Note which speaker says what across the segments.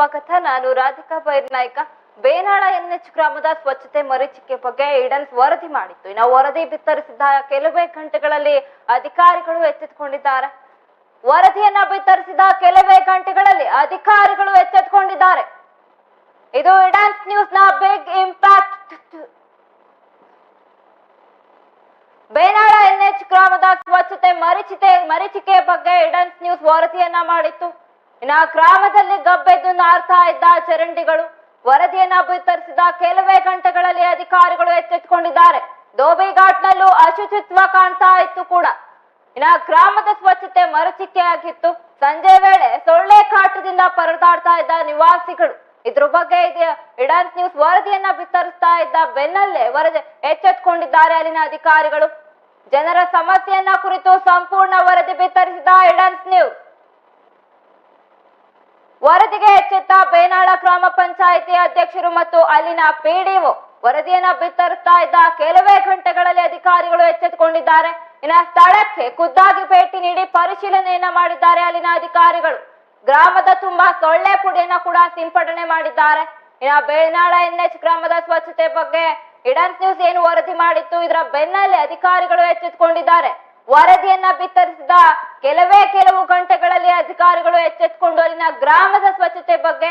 Speaker 1: ಸ್ವಾಗತ. ನಾನು ರಾಧಿಕಾ ಬೈರ್ನಾಯ್ಕ ಬೇನಾಳ ಎನ್ಎಚ್ ಗ್ರಾಮದ ಸ್ವಚ್ಛತೆ ಮರೀಚಿಕೆ ಬಗ್ಗೆ ಇಡನ್ ವರದಿ ಮಾಡಿತ್ತು. ಇನ್ನು ವರದಿ ಬಿತ್ತರಿಸಿದ ಕೆಲವೇ ಗಂಟೆಗಳಲ್ಲಿ ಅಧಿಕಾರಿಗಳು ಎಚ್ಚೆತ್ತುಕೊಂಡಿದ್ದಾರೆ ವರದಿಯನ್ನ ಬಿತ್ತರಿಸಿದ ಕೆಲವೇ ಗಂಟೆಗಳಲ್ಲಿ ಅಧಿಕಾರಿಗಳು ಎಚ್ಚೆತ್ತುಕೊಂಡಿದ್ದಾರೆ ಇದು ಇಡನ್ಸ್ ನ್ಯೂಸ್ನ ಬಿಗ್ ಇಂಪ್ಯಾಕ್ಟ್. ಬೇನಾಳ ಎನ್ಎಚ್ ಗ್ರಾಮದ ಸ್ವಚ್ಛತೆ ಮರೀಚಿತೆ ಮರೀಚಿಕೆ ಬಗ್ಗೆ ಇಡನ್ಸ್ ನ್ಯೂಸ್ ವರದಿಯನ್ನ ಮಾಡಿತ್ತು. ಇನ್ನ ಗ್ರಾಮದಲ್ಲಿ ಗಬ್ಬೆದ್ದು ನಾರ್ತಾ ಇದ್ದ ಚರಂಡಿಗಳು, ವರದಿಯನ್ನ ಬಿತ್ತರಿಸಿದ ಕೆಲವೇ ಗಂಟೆಗಳಲ್ಲಿ ಅಧಿಕಾರಿಗಳು ಎಚ್ಚೆತ್ತುಕೊಂಡಿದ್ದಾರೆ. ದೋಬಿಘಾಟ್ ಘಾಟ್ನಲ್ಲೂ ಅಶುಚಿತ್ವ ಕಾಣ್ತಾ ಇತ್ತು ಕೂಡ. ಇನ್ನ ಗ್ರಾಮದ ಸ್ವಚ್ಛತೆ ಮರುಚಿಕ್ಕೆಯಾಗಿತ್ತು ಸಂಜೆ ವೇಳೆ ಸೊಳ್ಳೆ ಕಾಟದಿಂದ ಪರದಾಡ್ತಾ ಇದ್ದ ನಿವಾಸಿಗಳು, ಇದ್ರ ಬಗ್ಗೆ ಇಡನ್ಸ್ ನ್ಯೂಸ್ ವರದಿಯನ್ನ ಬಿತ್ತರಿಸ್ತಾ ಇದ್ದ ಬೆನ್ನಲ್ಲೇ ವರದಿ ಎಚ್ಚೆತ್ತುಕೊಂಡಿದ್ದಾರೆ ಅಲ್ಲಿನ ಅಧಿಕಾರಿಗಳು. ಜನರ ಸಮಸ್ಯೆಯನ್ನ ಕುರಿತು ಸಂಪೂರ್ಣ ವರದಿ ಬಿತ್ತರಿಸಿದ ಇಡನ್ಸ್ ನ್ಯೂಸ್. ವರದಿಗೆ ಎಚ್ಚೆತ್ತ ಬೇನಾಳ ಗ್ರಾಮ ಪಂಚಾಯಿತಿ ಅಧ್ಯಕ್ಷರು ಮತ್ತು ಅಲ್ಲಿನ ಪಿಡಿಒ ವರದಿಯನ್ನ ಬಿತ್ತರಿಸ್ತಾ ಇದ್ದ ಕೆಲವೇ ಗಂಟೆಗಳಲ್ಲಿ ಅಧಿಕಾರಿಗಳು ಎಚ್ಚೆತ್ತುಕೊಂಡಿದ್ದಾರೆ. ಇನ್ನ ಸ್ಥಳಕ್ಕೆ ಖುದ್ದಾಗಿ ಭೇಟಿ ನೀಡಿ ಪರಿಶೀಲನೆಯನ್ನ ಮಾಡಿದ್ದಾರೆ ಅಲ್ಲಿನ ಅಧಿಕಾರಿಗಳು. ಗ್ರಾಮದ ತುಂಬಾ ಸೊಳ್ಳೆ ಪುಡಿಯನ್ನ ಕೂಡ ಸಿಂಪಡಣೆ ಮಾಡಿದ್ದಾರೆ. ಇನ್ನ ಬೇನಾಳ ಎನ್ಎಚ್ ಗ್ರಾಮದ ಸ್ವಚ್ಛತೆ ಬಗ್ಗೆ ಇಡನ್ಸ್ ನ್ಯೂಸ್ ಏನು ವರದಿ ಮಾಡಿತ್ತು, ಇದರ ಬೆನ್ನಲ್ಲೇ ಅಧಿಕಾರಿಗಳು ಎಚ್ಚೆತ್ತುಕೊಂಡಿದ್ದಾರೆ. ವರದಿಯನ್ನ ಬಿತ್ತರಿಸಿದ ಕೆಲವೇ ಕೆಲವು ಗಂಟೆಗಳಲ್ಲಿ ಅಧಿಕಾರಿಗಳು ಎಚ್ಚೆತ್ತುಕೊಂಡು ಅಲ್ಲಿನ ಗ್ರಾಮದ ಸ್ವಚ್ಛತೆ ಬಗ್ಗೆ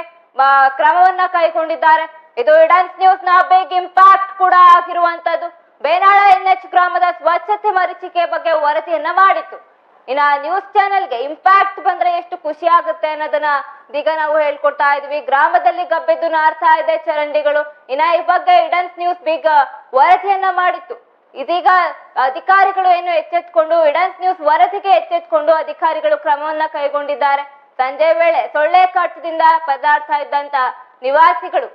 Speaker 1: ಕ್ರಮವನ್ನ ಕೈಗೊಂಡಿದ್ದಾರೆ. ಇದು ಇಡನ್ಸ್ ನ್ಯೂಸ್ನ ಬಿಗ್ ಇಂಪ್ಯಾಕ್ಟ್ ಕೂಡ ಆಗಿರುವಂತದ್ದು. ಬೇನಾಳ ಎನ್ ಎಚ್ ಗ್ರಾಮದ ಸ್ವಚ್ಛತೆ ಮರೀಚಿಕೆ ಬಗ್ಗೆ ವರದಿಯನ್ನ ಮಾಡಿತ್ತು. ಇನ್ನ ನ್ಯೂಸ್ ಚಾನೆಲ್ಗೆ ಇಂಪ್ಯಾಕ್ಟ್ ಬಂದ್ರೆ ಎಷ್ಟು ಖುಷಿ ಆಗುತ್ತೆ ಅನ್ನೋದನ್ನ ಇದೀಗ ನಾವು ಹೇಳ್ಕೊಡ್ತಾ ಇದ್ವಿ. ಗ್ರಾಮದಲ್ಲಿ ಗಬ್ಬೆದ್ದು ನಾರ್ತಾ ಇದೆ ಚರಂಡಿಗಳು. ಇನ್ನ ಈ ಬಗ್ಗೆ ಇಡನ್ಸ್ ನ್ಯೂಸ್ ಬಿಗ್ ವರದಿಯನ್ನ ಮಾಡಿತ್ತು. ಇದೀಗ ಅಧಿಕಾರಿಗಳು ಏನು ಎಚ್ಚೆತ್ಕೊಂಡು ಇಡನ್ಸ್ ನ್ಯೂಸ್ ವರದಿಗೆ ಎಚ್ಚೆತ್ಕೊಂಡು ಅಧಿಕಾರಿಗಳು ಕ್ರಮವನ್ನ ಕೈಗೊಂಡಿದ್ದಾರೆ. ಸಂಜೆ ವೇಳೆ ಸೊಳ್ಳೆ ಕಾಟದಿಂದ ಪದಾರ್ಥ ಇದ್ದಂತ ನಿವಾಸಿಗಳು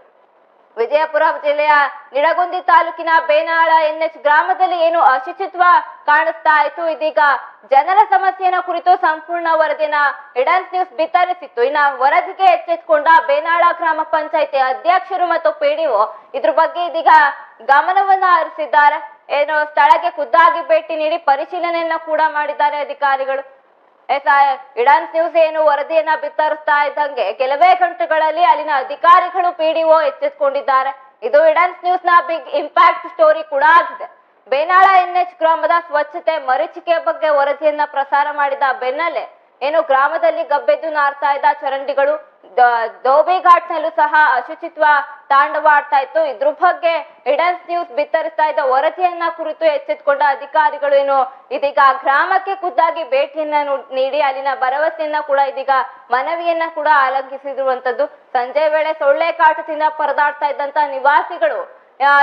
Speaker 1: ವಿಜಯಪುರ ಜಿಲ್ಲೆಯ ನಿಡಗುಂದಿ ತಾಲೂಕಿನ ಬೇನಾಳ ಎನ್ಎಚ್ ಗ್ರಾಮದಲ್ಲಿ ಏನು ಅಶುಚಿತ್ವ ಕಾಣಿಸ್ತಾ ಇತ್ತು ಇದೀಗ ಜನರ ಸಮಸ್ಯೆನ ಕುರಿತು ಸಂಪೂರ್ಣ ವರದಿನ ಇಡನ್ಸ್ ನ್ಯೂಸ್ ಬಿತ್ತರಿಸಿತ್ತು. ಇನ್ನ ವರದಿಗೆ ಎಚ್ಚೆತ್ಕೊಂಡ ಬೇನಾಳ ಗ್ರಾಮ ಪಂಚಾಯತಿ ಅಧ್ಯಕ್ಷರು ಮತ್ತು ಪಿಡಿಒ ಇದ್ರ ಬಗ್ಗೆ ಇದೀಗ ಗಮನವನ್ನ ಹರಿಸಿದ್ದಾರೆ. ಏನು ಸ್ಥಳಕ್ಕೆ ಖುದ್ದಾಗಿ ಭೇಟಿ ನೀಡಿ ಪರಿಶೀಲನೆಯನ್ನ ಕೂಡ ಮಾಡಿದ್ದಾರೆ ಅಧಿಕಾರಿಗಳು. ಇಡಾನ್ಸ್ ನ್ಯೂಸ್ ಏನು ವರದಿಯನ್ನ ಬಿತ್ತರಿಸ್ತಾ ಇದ್ದಂಗೆ ಕೆಲವೇ ಗಂಟೆಗಳಲ್ಲಿ ಅಲ್ಲಿನ ಅಧಿಕಾರಿಗಳು ಪಿಡಿಒ ಎಚ್ಚೆತ್ಕೊಂಡಿದ್ದಾರೆ. ಇದು ಇಡಾನ್ಸ್ ನ್ಯೂಸ್ನ ಬಿಗ್ ಇಂಪ್ಯಾಕ್ಟ್ ಸ್ಟೋರಿ ಕೂಡ ಆಗಿದೆ. ಬೇನಾಳ ಎನ್ಎಚ್ ಗ್ರಾಮದ ಸ್ವಚ್ಛತೆ ಮರೀಚಿಕೆ ಬಗ್ಗೆ ವರದಿಯನ್ನ ಪ್ರಸಾರ ಮಾಡಿದ ಬೆನ್ನಲ್ಲೇ, ಏನು ಗ್ರಾಮದಲ್ಲಿ ಗಬ್ಬೆದ್ದು ನಾರ್ತಾ ಇದ್ದ ಚರಂಡಿಗಳು ದ- ನಲ್ಲೂ ಸಹ ಅಶುಚಿತ್ವ ತಾಂಡವಾಡ್ತಾ ಇತ್ತು. ಇದ್ರ ಬಗ್ಗೆ ಇಡನ್ಸ್ ನ್ಯೂಸ್ ಬಿತ್ತರಿಸ್ತಾ ಇದ್ದ ವರದಿಯನ್ನ ಕುರಿತು ಎಚ್ಚೆತ್ತುಕೊಂಡ ಅಧಿಕಾರಿಗಳು ಏನು ಇದೀಗ ಗ್ರಾಮಕ್ಕೆ ಖುದ್ದಾಗಿ ಭೇಟಿಯನ್ನ ನೀಡಿ ಅಲ್ಲಿನ ಭರವಸೆಯನ್ನ ಕೂಡ ಇದೀಗ ಮನವಿಯನ್ನ ಕೂಡ ಆಲಂಕಿಸಿರುವಂತದ್ದು ಸಂಜೆ ವೇಳೆ ಸೊಳ್ಳೆ ಕಾಟದಿಂದ ಪರದಾಡ್ತಾ ಇದ್ದಂತ ನಿವಾಸಿಗಳು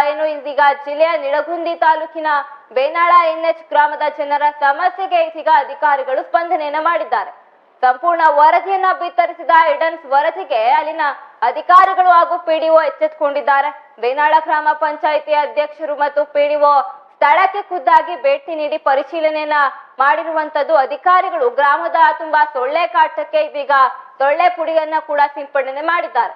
Speaker 1: ಏನು ಇದೀಗ ಜಿಲ್ಲೆಯ ನಿಡಗುಂದಿ ತಾಲೂಕಿನ ಬೇನಾಳ ಎನ್ಎಚ್ ಗ್ರಾಮದ ಜನರ ಸಮಸ್ಯೆಗೆ ಇದೀಗ ಅಧಿಕಾರಿಗಳು ಸ್ಪಂದನೆಯನ್ನ ಮಾಡಿದ್ದಾರೆ. ಸಂಪೂರ್ಣ ವರದಿಯನ್ನ ಬಿತ್ತರಿಸಿದ ಇಡನ್ಸ್ ವರದಿಗೆ ಅಲ್ಲಿನ ಅಧಿಕಾರಿಗಳು ಹಾಗೂ ಪಿಡಿಒ ಎಚ್ಚೆತ್ತುಕೊಂಡಿದ್ದಾರೆ ಬೇನಾಳ ಗ್ರಾಮ ಪಂಚಾಯಿತಿ ಅಧ್ಯಕ್ಷರು ಮತ್ತು ಪಿಡಿಒ ಸ್ಥಳಕ್ಕೆ ಖುದ್ದಾಗಿ ಭೇಟಿ ನೀಡಿ ಪರಿಶೀಲನೆಯನ್ನ ಮಾಡಿರುವಂತದ್ದು ಅಧಿಕಾರಿಗಳು. ಗ್ರಾಮದ ತುಂಬಾ ಸೊಳ್ಳೆ ಕಾಟಕ್ಕೆ ಇದೀಗ ಸೊಳ್ಳೆ ಪುಡಿಯನ್ನ ಕೂಡ ಸಿಂಪಡಣೆ ಮಾಡಿದ್ದಾರೆ.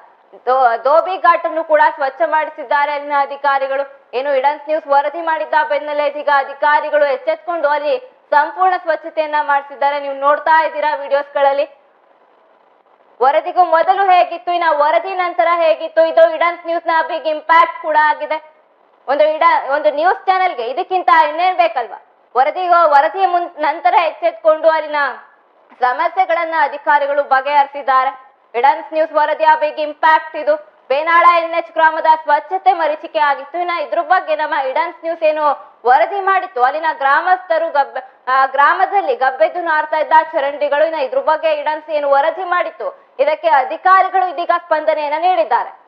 Speaker 1: ದೋಬಿ ಧೋಬಿ ಘಾಟ್ ಅನ್ನು ಕೂಡ ಸ್ವಚ್ಛ ಮಾಡಿಸಿದ್ದಾರೆ ಅಲ್ಲಿನ ಅಧಿಕಾರಿಗಳು. ಏನು ಇಡನ್ಸ್ ನ್ಯೂಸ್ ವರದಿ ಮಾಡಿದ್ದ ಬೆನ್ನಲ್ಲೇ ಇದೀಗ ಅಧಿಕಾರಿಗಳು ಎಚ್ಚೆತ್ಕೊಂಡು ಅಲ್ಲಿ ಸಂಪೂರ್ಣ ಸ್ವಚ್ಛತೆಯನ್ನ ಮಾಡಿಸಿದ್ದಾರೆ. ನೀವು ನೋಡ್ತಾ ಇದ್ದೀರಾ ವಿಡಿಯೋಸ್ಗಳಲ್ಲಿ? ವರದಿಗೂ ಮೊದಲು ಹೇಗಿತ್ತು, ಇನ್ನ ವರದಿ ನಂತರ ಹೇಗಿತ್ತು? ಇದು ಇಡನ್ಸ್ ನ್ಯೂಸ್ನ ಬಿಗ್ ಇಂಪ್ಯಾಕ್ಟ್ ಕೂಡ ಆಗಿದೆ. ಒಂದು ಇಡ ಒಂದು ನ್ಯೂಸ್ ಚಾನೆಲ್ಗೆ ಇದಕ್ಕಿಂತ ಇನ್ನೇನ್ ಬೇಕಲ್ವಾ? ವರದಿಗೂ, ವರದಿ ಮುನ್, ನಂತರ ಎಚ್ಚೆತ್ಕೊಂಡು ಅಲ್ಲಿನ ಸಮಸ್ಯೆಗಳನ್ನ ಅಧಿಕಾರಿಗಳು ಬಗೆಹರಿಸಿದ್ದಾರೆ. ಇಡನ್ಸ್ ನ್ಯೂಸ್ ವರದಿಯ ಬಿಗ್ ಇಂಪ್ಯಾಕ್ಟ್ ಇದು. ಬೇನಾಳ ಎನ್ಎಚ್ ಗ್ರಾಮದ ಸ್ವಚ್ಛತೆ ಮರೀಚಿಕೆ ಆಗಿತ್ತು. ಇನ್ನ ಇದ್ರ ಬಗ್ಗೆ ನಮ್ಮ ಇಡನ್ಸ್ ನ್ಯೂಸ್ ಏನು ವರದಿ ಮಾಡಿತ್ತು? ಅಲ್ಲಿನ ಗ್ರಾಮಸ್ಥರು ಗ್ರಾಮದಲ್ಲಿ ಗಬ್ಬೆದ್ದು ನಾರ್ತಾ ಇದ್ದ ಚರಂಡಿಗಳು ಇದ್ರ ಬಗ್ಗೆ ಇಡನ್ಸ್ ಏನು ವರದಿ ಮಾಡಿತ್ತು. ಇದಕ್ಕೆ ಅಧಿಕಾರಿಗಳು ಇದೀಗ ಸ್ಪಂದನೆಯನ್ನ ನೀಡಿದ್ದಾರೆ.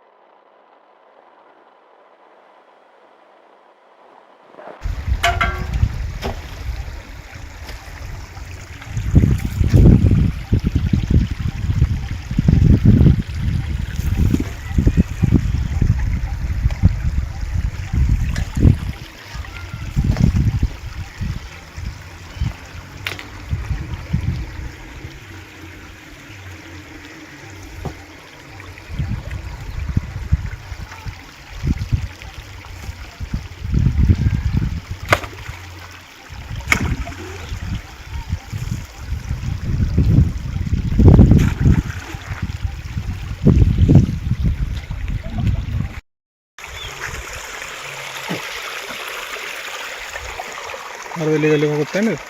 Speaker 2: ಅದು ಎಲ್ಲಿಗೆ ಎಲ್ಲಿಗೆ ಹೋಗುತ್ತೇನು ಇದು?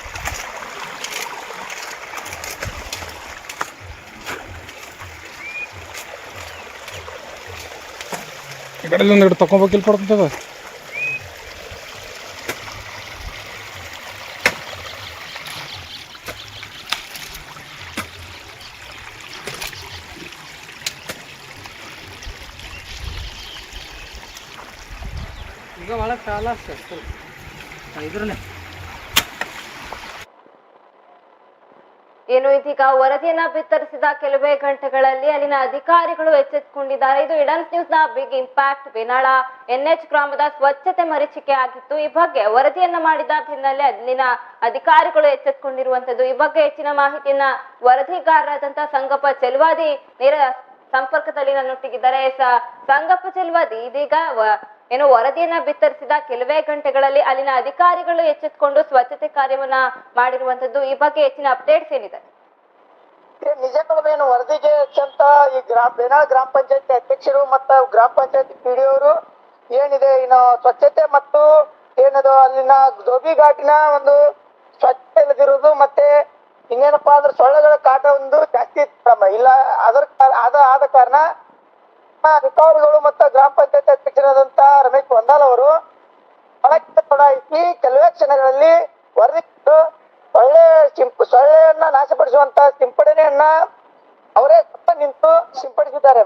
Speaker 2: ಈ ಕಡೆ ಒಂದು ಎರಡು ತಗೊಂಬೇಕಿಲ್ಲ ಕೊಡ್ತದ
Speaker 3: ಈಗ ಒಳಗೆ ಕಾಲ ಅಷ್ಟೇ ಇದ್ರಲ್ಲೇ
Speaker 1: ಇದೀಗ ವರದಿಯನ್ನ ಬಿತ್ತರಿಸಿದ ಕೆಲವೇ ಗಂಟೆಗಳಲ್ಲಿ ಅಲ್ಲಿನ ಅಧಿಕಾರಿಗಳು ಎಚ್ಚೆತ್ತುಕೊಂಡಿದ್ದಾರೆ ಇದು ಇಡನ್ಸ್ ನ್ಯೂಸ್ನ ಬಿಗ್ ಇಂಪ್ಯಾಕ್ಟ್, ಬಿನಾಳ. ಎನ್ಎಚ್ ಗ್ರಾಮದ ಸ್ವಚ್ಛತೆ ಮರೀಚಿಕೆ ಆಗಿತ್ತು. ಈ ಬಗ್ಗೆ ವರದಿಯನ್ನ ಮಾಡಿದ ಬೆನ್ನಲ್ಲೇ ಅಲ್ಲಿನ ಅಧಿಕಾರಿಗಳು ಎಚ್ಚೆತ್ತುಕೊಂಡಿರುವಂತದ್ದು ಈ ಬಗ್ಗೆ ಹೆಚ್ಚಿನ ಮಾಹಿತಿಯನ್ನ ವರದಿಗಾರರಾದಂತಹ ಸಂಗಪ್ಪ ಚೆಲುವಾದಿ ನೇರ ಸಂಪರ್ಕದಲ್ಲಿ ನನ್ನೊಟ್ಟಿಗಿದ್ದಾರೆ. ಸಂಗಪ್ಪ ಚೆಲುವಾದಿ, ಇದೀಗ ಏನು ವರದಿಯನ್ನ ಬಿತ್ತರಿಸಿದ ಕೆಲವೇ ಗಂಟೆಗಳಲ್ಲಿ ಅಲ್ಲಿನ ಅಧಿಕಾರಿಗಳು ಎಚ್ಚೆತ್ತುಕೊಂಡು ಸ್ವಚ್ಛತೆ ಕಾರ್ಯವನ್ನ ಮಾಡಿರುವಂತದ್ದು. ಈ ಬಗ್ಗೆ ಹೆಚ್ಚಿನ ಅಪ್ಡೇಟ್ಸ್ ಏನಿದೆ?
Speaker 4: ನಿಜಕ್ಕೇನು ವರದಿಗೆ ಅಂತ ಈ ಗ್ರಾಮ ಬೇನಾಳ್ ಗ್ರಾಮ ಪಂಚಾಯತಿ ಅಧ್ಯಕ್ಷರು ಮತ್ತ ಗ್ರಾಮ ಪಂಚಾಯತಿ ಪಿ ಅವರು ಏನಿದೆ ಇನ್ನು ಸ್ವಚ್ಛತೆ ಮತ್ತು ಏನದು ಅಲ್ಲಿನ ಧೋಬಿ ಘಾಟಿನ ಒಂದು ಸ್ವಚ್ಛತೆ ಇಲ್ಲದಿರೋದು ಮತ್ತೆ ಇನ್ನೇನಪ್ಪಾ ಅಂದ್ರೆ ಸೊಳ್ಳೆಗಳ ಕಾಟ ಒಂದು ಜಾಸ್ತಿ ಇತ್ತಮ್ಮ ಇಲ್ಲ. ಅದರ ಆದ ಆದ ಕಾರಣ ಅಧಿಕಾರಿಗಳು ಮತ್ತು ಗ್ರಾಮ ಪಂಚಾಯತಿ ಅಧ್ಯಕ್ಷರಾದಂತ ರಮೇಶ್ ವಂದಾಲ್ ಅವರು ಕೆಲವೇ ಕ್ಷಣಗಳಲ್ಲಿ ವರದಿ ಸೊಳ್ಳೆ ಸಿಂಪ ಸೊಳ್ಳೆಯನ್ನ ನಾಶಪಡಿಸುವಂತ ಸಿಂಪಡಣೆಯನ್ನ ಅವರೇ ನಿಂತು ಸಿಂಪಡಿಸಿದ್ದಾರೆ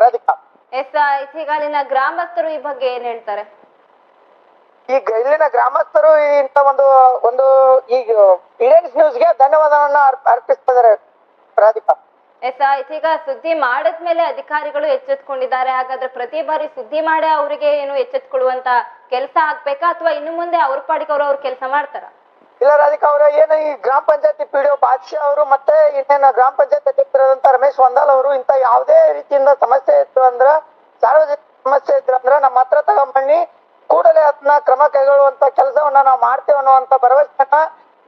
Speaker 4: ರಾಧಿಕಾ.
Speaker 1: ಎಸ್ ಇದೀಗ ಗ್ರಾಮಸ್ಥರು ಈ ಬಗ್ಗೆ ಏನ್ ಹೇಳ್ತಾರೆ?
Speaker 4: ಈ ಇಲ್ಲಿನ ಗ್ರಾಮಸ್ಥರು ಇಂತ ಒಂದು ಒಂದು ಈಗ ಇಂಡಿಯನ್ಸ್ ನ್ಯೂಸ್ಗೆ ಧನ್ಯವಾದವನ್ನ ಅರ್ಪ- ಅರ್ಪಿಸ್ತಾ ಇದ್ದಾರೆ ರಾಧಿಕಾ.
Speaker 1: ಎಸ್ ಇದೀಗ ಸುದ್ದಿ ಮಾಡಿದ್ಮೇಲೆ ಅಧಿಕಾರಿಗಳು ಎಚ್ಚೆತ್ಕೊಂಡಿದ್ದಾರೆ. ಹಾಗಾದ್ರೆ ಪ್ರತಿ ಬಾರಿ ಸುದ್ದಿ ಮಾಡಿ ಅವರಿಗೆ ಏನು ಎಚ್ಚೆತ್ಕೊಳ್ಳುವಂತ ಕೆಲಸ ಆಗ್ಬೇಕಾ? ಅಥವಾ ಇನ್ನು ಮುಂದೆ ಅವ್ರ ಪಾಡಿಗೆ ಅವರು ಅವ್ರ ಕೆಲಸ ಮಾಡ್ತಾರ?
Speaker 4: ಇಲ್ಲ ರಾಧಿಕಾ ಅವರ, ಏನ ಈ ಗ್ರಾಮ ಪಂಚಾಯತಿ ಪಿ ಡಿ ಬಾದ್ಶಾ ಅವರು ಮತ್ತೆ ಇನ್ನೇನ ಗ್ರಾಮ ಪಂಚಾಯತ್ ಅಧ್ಯಕ್ಷರಾದಂತ ರಮೇಶ್ ವಂದಾಲ್ ಅವರು ಇಂತ ಯಾವುದೇ ರೀತಿಯಿಂದ ಸಮಸ್ಯೆ ಇತ್ತು ಅಂದ್ರ, ಸಾರ್ವಜನಿಕ ಸಮಸ್ಯೆ ಇದ್ರು ಅಂದ್ರ ನಮ್ಮ ಹತ್ರ ತಗೊಂಬಣ್ಣಿ ಕೂಡಲೇ ಅದನ್ನ ಕ್ರಮ ಕೈಗೊಳ್ಳುವಂತ ಕೆಲಸವನ್ನ ನಾವು ಮಾಡ್ತೇವೆ ಅನ್ನುವಂತ ಭರವಸೆಯನ್ನ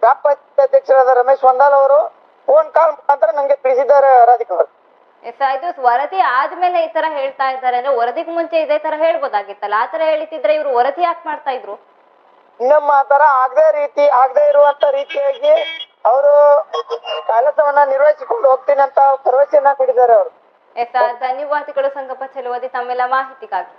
Speaker 4: ಗ್ರಾಮ ಪಂಚಾಯತ್ ಅಧ್ಯಕ್ಷರಾದ ರಮೇಶ್ ವಂದಾಲ್ ಅವರು ಫೋನ್ ಕಾಲ್ ಮುಖಾಂತರ ನಂಗೆ ತಿಳಿಸಿದ್ದಾರೆ ರಾಧಿಕಾ ಅವರು.
Speaker 1: ಎಸ್ ಆಯ್ತು ವರದಿ ಆದ್ಮೇಲೆ ಈ ತರ ಹೇಳ್ತಾ ಇದ್ದಾರೆ. ಅಂದ್ರೆ ವರದಿಗೆ ಮುಂಚೆ ಇದೇ ತರ ಹೇಳ್ಬೋದಾಗಿತ್ತಲ್ಲ? ಆ ತರ ಹೇಳಿತಿದ್ರೆ ಇವ್ರು ವರದಿ ಯಾಕೆ ಮಾಡ್ತಾ ಇದ್ರು?
Speaker 4: ನಮ್ಮ ತರ ಆಗದೆ ರೀತಿ, ಆಗದೆ ಇರುವಂತ ರೀತಿಯಾಗಿ ಅವರು ಕೆಲಸವನ್ನ ನಿರ್ವಹಿಸಿಕೊಂಡು ಹೋಗ್ತೀನಿ ಅಂತ ಭರವಸೆಯನ್ನ ಕೊಟ್ಟಿದ್ದಾರೆ ಅವರು.
Speaker 1: ಧನ್ಯವಾದಗಳು ಸಂಗಪ್ಪ, ಚೆಲುವದಿ, ತಮ್ಮೆಲ್ಲ ಮಾಹಿತಿಗಾಗಿ.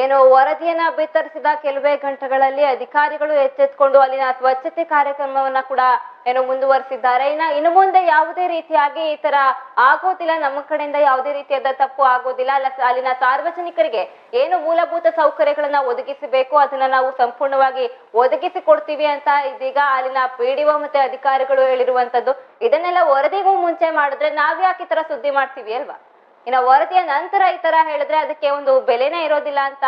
Speaker 1: ಏನು ವರದಿಯನ್ನ ಬಿತ್ತರಿಸಿದ ಕೆಲವೇ ಗಂಟೆಗಳಲ್ಲಿ ಅಧಿಕಾರಿಗಳು ಎಚ್ಚೆತ್ಕೊಂಡು ಅಲ್ಲಿನ ಸ್ವಚ್ಛತೆ ಕಾರ್ಯಕ್ರಮವನ್ನ ಕೂಡ ಏನು ಮುಂದುವರಿಸಿದ್ದಾರೆ. ಇನ್ನ, ಇನ್ನು ಮುಂದೆ ಯಾವುದೇ ರೀತಿಯಾಗಿ ಈ ತರ ಆಗೋದಿಲ್ಲ. ನಮ್ಮ ಕಡೆಯಿಂದ ಯಾವುದೇ ರೀತಿಯಾದ ತಪ್ಪು ಆಗೋದಿಲ್ಲ. ಅಲ್ಲ ಅಲ್ಲಿನ ಸಾರ್ವಜನಿಕರಿಗೆ ಏನು ಮೂಲಭೂತ ಸೌಕರ್ಯಗಳನ್ನ ಒದಗಿಸಬೇಕು, ಅದನ್ನ ನಾವು ಸಂಪೂರ್ಣವಾಗಿ ಒದಗಿಸಿ ಕೊಡ್ತೀವಿ ಅಂತ ಇದೀಗ ಅಲ್ಲಿನ ಪಿಡಿಒ ಮತ್ತೆ ಅಧಿಕಾರಿಗಳು ಹೇಳಿರುವಂತದ್ದು. ಇದನ್ನೆಲ್ಲ ವರದಿಗೂ ಮುಂಚೆ ಮಾಡಿದ್ರೆ ನಾವ್ಯಾಕೆ ಈ ತರ ಸುದ್ದಿ ಮಾಡ್ತೀವಿ ಅಲ್ವಾ? ಇನ್ನ ವರದಿಯ ನಂತರ ಈ ತರ ಹೇಳಿದ್ರೆ ಅದಕ್ಕೆ ಒಂದು ಬೆಲೆನೇ ಇರೋದಿಲ್ಲ ಅಂತ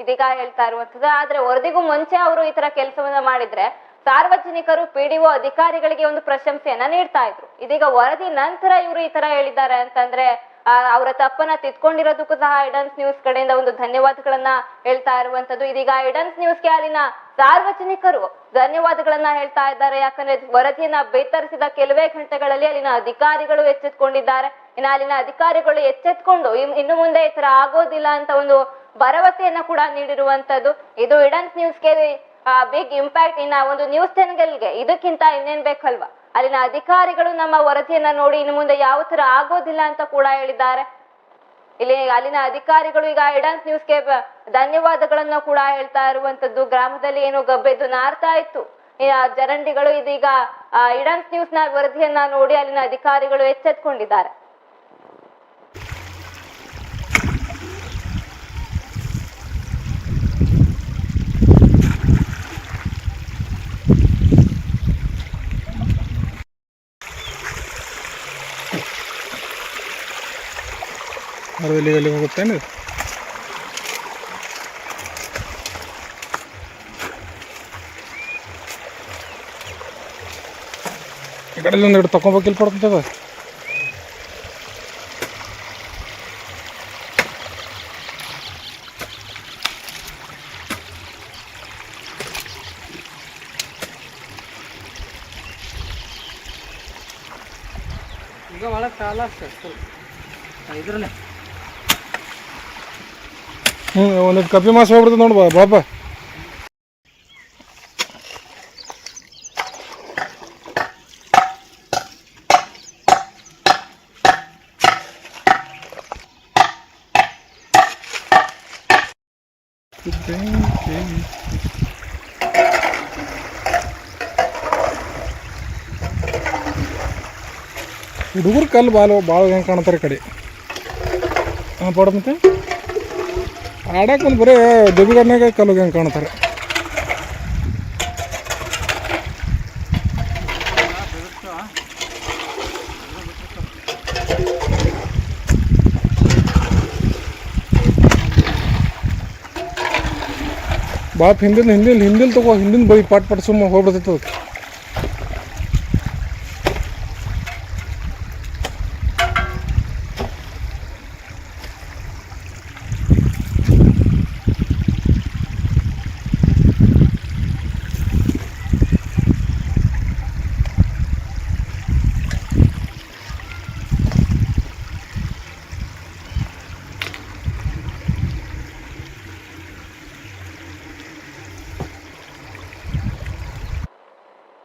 Speaker 1: ಇದೀಗ ಹೇಳ್ತಾ ಇರುವಂತದ್ದು ಆದ್ರೆ ವರದಿಗೂ ಮುಂಚೆ ಅವರು ಈ ತರ ಕೆಲಸವನ್ನ ಮಾಡಿದ್ರೆ ಸಾರ್ವಜನಿಕರು ಪಿಡಿಒ ಅಧಿಕಾರಿಗಳಿಗೆ ಒಂದು ಪ್ರಶಂಸೆಯನ್ನ ನೀಡ್ತಾ ಇದ್ರು. ಇದೀಗ ವರದಿ ನಂತರ ಇವರು ಈ ತರ ಹೇಳಿದ್ದಾರೆ ಅಂತಂದ್ರೆ ಅವರ ತಪ್ಪನ್ನ ತಿದ್ಕೊಂಡಿರೋದಕ್ಕೂ ಸಹ ಐಡನ್ಸ್ ನ್ಯೂಸ್ ಕಡೆಯಿಂದ ಒಂದು ಧನ್ಯವಾದಗಳನ್ನ ಹೇಳ್ತಾ ಇರುವಂತದ್ದು ಇದೀಗ ಐಡನ್ಸ್ ನ್ಯೂಸ್ಗೆ ಅಲ್ಲಿನ ಸಾರ್ವಜನಿಕರು ಧನ್ಯವಾದಗಳನ್ನ ಹೇಳ್ತಾ ಇದ್ದಾರೆ. ಯಾಕಂದ್ರೆ ವರದಿಯನ್ನ ಬೇತರಿಸಿದ ಕೆಲವೇ ಗಂಟೆಗಳಲ್ಲಿ ಅಲ್ಲಿನ ಅಧಿಕಾರಿಗಳು ಎಚ್ಚೆತ್ಕೊಂಡಿದ್ದಾರೆ. ಇನ್ನು ಅಲ್ಲಿನ ಅಧಿಕಾರಿಗಳು ಎಚ್ಚೆತ್ಕೊಂಡು ಇನ್ನು ಮುಂದೆ ಈ ತರ ಆಗೋದಿಲ್ಲ ಅಂತ ಒಂದು ಭರವಸೆಯನ್ನ ಕೂಡ ನೀಡಿರುವಂತದ್ದು ಇದು ಇಡನ್ಸ್ ನ್ಯೂಸ್ಗೆ ಬಿಗ್ ಇಂಪ್ಯಾಕ್ಟ್ ಇನ್ನ ಒಂದು ನ್ಯೂಸ್ ಚಾನೆಲ್ಗೆ ಇದಕ್ಕಿಂತ ಇನ್ನೇನ್ ಬೇಕಲ್ವಾ? ಅಲ್ಲಿನ ಅಧಿಕಾರಿಗಳು ನಮ್ಮ ವರದಿಯನ್ನ ನೋಡಿ ಇನ್ನು ಮುಂದೆ ಯಾವ ತರ ಆಗೋದಿಲ್ಲ ಅಂತ ಕೂಡ ಹೇಳಿದ್ದಾರೆ. ಇಲ್ಲಿ ಅಲ್ಲಿನ ಅಧಿಕಾರಿಗಳು ಈಗ ಇಡನ್ಸ್ ನ್ಯೂಸ್ಗೆ ಧನ್ಯವಾದಗಳನ್ನ ಕೂಡ ಹೇಳ್ತಾ ಇರುವಂತದ್ದು. ಗ್ರಾಮದಲ್ಲಿ ಏನು ಗಬ್ಬೆದ್ದು ನಾರ್ತಾ ಇತ್ತು. ಜರಂಡಿಗಳು ಇದೀಗ ಇಡನ್ಸ್ ನ್ಯೂಸ್ನ ವರದಿಯನ್ನ ನೋಡಿ ಅಲ್ಲಿನ ಅಧಿಕಾರಿಗಳು ಎಚ್ಚೆತ್ಕೊಂಡಿದ್ದಾರೆ.
Speaker 2: ಅದು ಎಲ್ಲಿಗೆ ಎಲ್ಲಿಗೆ ಹೋಗುತ್ತೇನು ಇದು? ಈ ಕಡೆ ಒಂದು ಎರಡು ತಗೊಂಬೇಕಿಲ್ಲ ಕೊಡ್ತದ
Speaker 3: ಈಗ ಒಳಗೆ ಕಾಲ ಅಷ್ಟೇ ಇದ್ರಲ್ಲೇ
Speaker 2: ಹ್ಞೂ ಒಂದಿಟ್ಟು ಕಪ್ಪಿ ಮಾಸ ಹೋಗ್ಬಿಡ್ತದೆ ನೋಡು ಬಾ ಬಾಪ ಹುಡುಗರು ಕಲ್ಲು ಬಾಲ್ ಭಾಳ ಹೆಂಗೆ ಕಾಣ್ತಾರೆ ಈ ಕಡೆ ಹಾಂ ಪಡ ಮತ್ತೆ ಆಡಕ್ಕೆ ಬರೀ ದಬಿಗಡ್ನಾಗ ಕಲ್ಲು ಹೆಂಗೆ ಕಾಣ್ತಾರೆ. ಬಾಪ್ ಹಿಂದಿನ ಹಿಂದಿಲ್ ಹಿಂದಿಲ್ ತಗೋ ಹಿಂದಿನ ಬೈ ಪಾಟ್ ಪಾಟ್ ಸುಮ್ಮ ಹೋಗ್ಬಿಡ್ತೈತೆ ಅದಕ್ಕೆ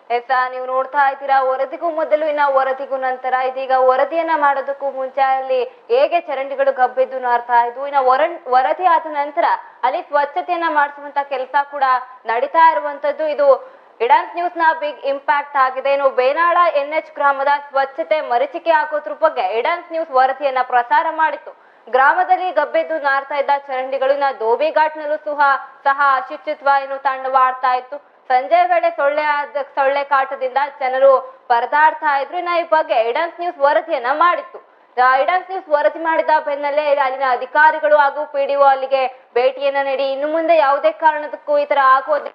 Speaker 1: ಎಸ ನೀವು ನೋಡ್ತಾ ಇದ್ದೀರಾ, ವರದಿಗೂ ಮೊದಲು ಇನ್ನ ವರದಿಗೂ ನಂತರ ಇದೀಗ ವರದಿಯನ್ನ ಮಾಡೋದಕ್ಕೂ ಮುಂಚೆ ಅಲ್ಲಿ ಹೇಗೆ ಚರಂಡಿಗಳು ಗಬ್ಬೆದ್ದು ನಾರ್ತಾ ಇದ್ವು, ಇನ್ನ ವರ ವರದಿ ಆದ ನಂತರ ಅಲ್ಲಿ ಸ್ವಚ್ಛತೆಯನ್ನ ಮಾಡಿಸುವಂತ ಕೆಲಸ ಕೂಡ ನಡೀತಾ ಇರುವಂತದ್ದು. ಇದು ಇಡಾನ್ಸ್ ನ್ಯೂಸ್ನ ಬಿಗ್ ಇಂಪ್ಯಾಕ್ಟ್ ಆಗಿದೆ. ಇನ್ನು ಬೇನಾಳ ಎನ್ ಎಚ್ ಗ್ರಾಮದ ಸ್ವಚ್ಛತೆ ಮರಿಚಿಕೆ ಹಾಕೋದ್ರ ಬಗ್ಗೆ ಇಡಾನ್ಸ್ ನ್ಯೂಸ್ ವರದಿಯನ್ನ ಪ್ರಸಾರ ಮಾಡಿತ್ತು. ಗ್ರಾಮದಲ್ಲಿ ಗಬ್ಬೆದ್ದು ನಾರ್ತಾ ಇದ್ದ ಚರಂಡಿಗಳು, ಇನ್ನ ಧೋಬಿ ಘಾಟ್ನಲ್ಲೂ ಸಹ ಸಹ ಅಶಿಕ್ಷಿತ್ವ ಏನು ತಂಡವಾಡ್ತಾ ಇತ್ತು. ಸಂಜೆ ವೇಳೆ ಸೊಳ್ಳೆ ಆದ, ಸೊಳ್ಳೆ ಕಾಟದಿಂದ ಜನರು ಪರದಾಡ್ತಾ ಇದ್ರು. ಇನ್ನ ಈ ಬಗ್ಗೆ ಇಡನ್ಸ್ ನ್ಯೂಸ್ ವರದಿಯನ್ನ ಮಾಡಿತ್ತು. ಐಡನ್ಸ್ ನ್ಯೂಸ್ ವರದಿ ಮಾಡಿದ ಬೆನ್ನಲ್ಲೇ ಅಲ್ಲಿನ ಅಧಿಕಾರಿಗಳು ಹಾಗೂ ಪಿಡಿಒ ಅಲ್ಲಿಗೆ ಭೇಟಿಯನ್ನ ನೀಡಿ. ಇನ್ನು ಮುಂದೆ ಯಾವುದೇ ಕಾರಣಕ್ಕೂ ಈ ತರ ಆಗೋದು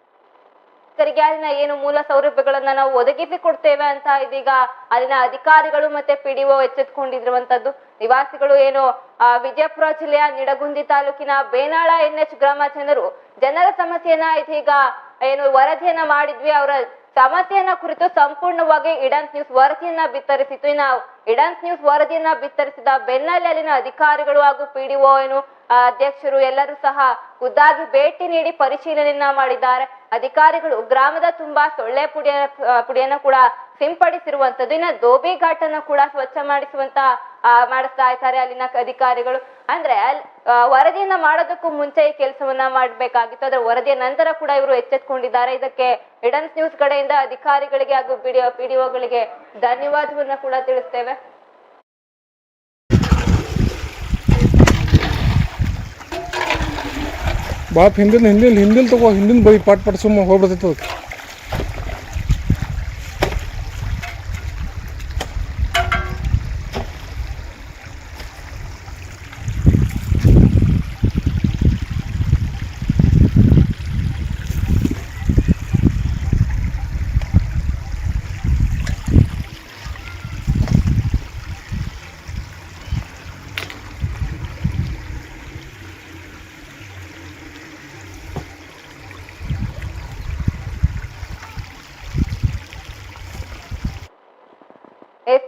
Speaker 1: ರೈತರಿಗೆ ಅಲ್ಲಿನ ಏನು ಮೂಲ ಸೌಲಭ್ಯಗಳನ್ನ ನಾವು ಒದಗಿಸಿ ಕೊಡ್ತೇವೆ ಅಂತ ಇದೀಗ ಅಲ್ಲಿನ ಅಧಿಕಾರಿಗಳು ಮತ್ತೆ ಪಿಡಿಒ ಎಚ್ಚೆತ್ಕೊಂಡಿರುವಂತದ್ದು. ನಿವಾಸಿಗಳು ಏನು ಆ, ವಿಜಯಪುರ ಜಿಲ್ಲೆಯ ನಿಡಗುಂದಿ ತಾಲೂಕಿನ ಬೇನಾಳ ಎನ್ ಎಚ್ ಗ್ರಾಮ ಜನರು ಜನರ ಸಮಸ್ಯೆಯನ್ನ ಇದೀಗ ಏನು ವರದಿಯನ್ನ ಮಾಡಿದ್ವಿ. ಅವರ ಸಮಸ್ಯೆಯನ್ನ ಕುರಿತು ಸಂಪೂರ್ಣವಾಗಿ ಇಡನ್ಸ್ ನ್ಯೂಸ್ ವರದಿಯನ್ನ ಬಿತ್ತರಿಸಿತ್ತು. ಇನ್ನು ಇಡನ್ಸ್ ನ್ಯೂಸ್ ವರದಿಯನ್ನ ಬಿತ್ತರಿಸಿದ ಬೆನ್ನಲ್ಲೇ ಅಧಿಕಾರಿಗಳು ಹಾಗೂ ಪಿಡಿಒ ಏನು ಅಧ್ಯಕ್ಷರು ಎಲ್ಲರೂ ಸಹ ಖುದ್ದಾಗಿ ಭೇಟಿ ನೀಡಿ ಪರಿಶೀಲನೆಯನ್ನ ಮಾಡಿದ್ದಾರೆ. ಅಧಿಕಾರಿಗಳು ಗ್ರಾಮದ ತುಂಬಾ ಸೊಳ್ಳೆ ಪುಡಿಯ, ಪುಡಿಯನ್ನ ಕೂಡ ಸಿಂಪಡಿಸಿರುವಂತದ್ದು ಇನ್ನ ಧೋಬಿ ಘಾಟನ್ನು ಕೂಡ ಸ್ವಚ್ಛ ಮಾಡಿಸುವಂತ ಮಾಡಿಸ್ತಾ ಇದ್ದಾರೆ ಅಲ್ಲಿನ ಅಧಿಕಾರಿಗಳು. ಅಂದ್ರೆ ಅಲ್ಲಿ ವರದಿಯನ್ನ ಮಾಡೋದಕ್ಕೂ ಮುಂಚೆ ಈ ಕೆಲಸವನ್ನ ಮಾಡ್ಬೇಕಾಗಿತ್ತು. ಅದ್ರ ವರದಿಯ ನಂತರ ಕೂಡ ಇವರು ಎಚ್ಚೆತ್ಕೊಂಡಿದ್ದಾರೆ. ಇದಕ್ಕೆ ಇಡನ್ಸ್ ನ್ಯೂಸ್ ಕಡೆಯಿಂದ ಅಧಿಕಾರಿಗಳಿಗೆ ಹಾಗೂ ಪಿಡಿಒ ಪಿಡಿಒಗಳಿಗೆ ಧನ್ಯವಾದವನ್ನ ಕೂಡ ತಿಳಿಸ್ತೇವೆ.
Speaker 2: ಬಾಪ್ ಹಿಂದಿನ ಹಿಂದಿನ ಹಿಂದಿನ ತಗೋ ಹಿಂದಿನ ಬೈ ಪಾಟ್ ಪಟ್ ಸುಮ್ಮ ಹೋಗ್ಬಿಡ್ತೈತೆ.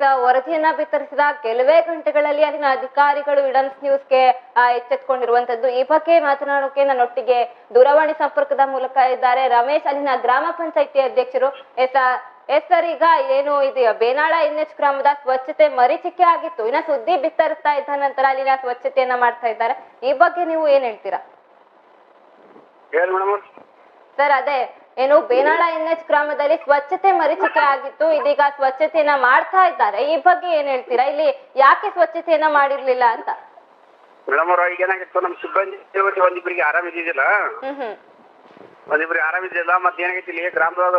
Speaker 2: ಅದಕ್ಕೆ
Speaker 1: ವರದಿಯನ್ನ ಬಿತ್ತರಿಸಿದ ಕೆಲವೇ ಗಂಟೆಗಳಲ್ಲಿ ಅಲ್ಲಿನ ಅಧಿಕಾರಿಗಳು ಇಡನ್ಸ್ ನ್ಯೂಸ್ಗೆ ಗೆ ಎಚ್ಚೆತ್ಕೊಂಡಿರುವಂತದ್ದು. ಈ ಬಗ್ಗೆ ಮಾತನಾಡೋಕೆ ನನ್ನೊಟ್ಟಿಗೆ ದೂರವಾಣಿ ಸಂಪರ್ಕದ ಮೂಲಕ ಇದ್ದಾರೆ ರಮೇಶ್. ಅಲ್ಲಿನ ಗ್ರಾಮ ಪಂಚಾಯಿತಿ ಅಧ್ಯಕ್ಷರು ಎಸ್ ಎಸ್ ಸರ್ ಈಗ ಏನು ಇದು ಬೇನಾಳ ಎನ್ ಎಚ್ ಗ್ರಾಮದ ಸ್ವಚ್ಛತೆ ಮರೀಚಿಕೆ ಆಗಿತ್ತು. ಇನ್ನ ಸುದ್ದಿ ಬಿತ್ತರಿಸ್ತಾ ಇದ್ದ ನಂತರ ಅಲ್ಲಿನ ಸ್ವಚ್ಛತೆಯನ್ನ ಮಾಡ್ತಾ ಇದ್ದಾರೆ. ಈ ಬಗ್ಗೆ ನೀವು ಏನ್ ಹೇಳ್ತೀರಾ? ಸರ್ ಅದೇ ಏನು ಬೇನಾಳ ಎನ್ ಎಚ್ ಗ್ರಾಮದಲ್ಲಿ ಸ್ವಚ್ಛತೆ ಮರೀಚಿಕೆ ಆಗಿತ್ತು. ಇದೀಗ ಸ್ವಚ್ಛತೆಯನ್ನ ಮಾಡ್ತಾ ಇದ್ದಾರೆ. ಈ ಬಗ್ಗೆ ಏನ್ ಹೇಳ್ತೀರಾ? ಇಲ್ಲಿ ಯಾಕೆ ಸ್ವಚ್ಛತೆಯನ್ನ ಮಾಡಿರ್ಲಿಲ್ಲ ಅಂತ?
Speaker 5: ಮೇಡಮ್ ಅವ್ರ ಈಗ ಏನಾಗಿತ್ತು ನಮ್ ಸಿಬ್ಬಂದಿ ಒಂದಿಬ್ರಿಗೆ ಆರಾಮ ಇದ್ದಿದ್ದಿಲ್ಲ.
Speaker 1: ಹ್ಮ್ ಹ್ಮ್.
Speaker 5: ಒಂದಿಬ್ರಿಗೆ ಆರಾಮ ಇದ್ದಿಲ್ಲ ಮತ್ತೆ ಏನಾಗೈತಿ ಇಲ್ಲಿ? ಗ್ರಾಮದೊಳಗ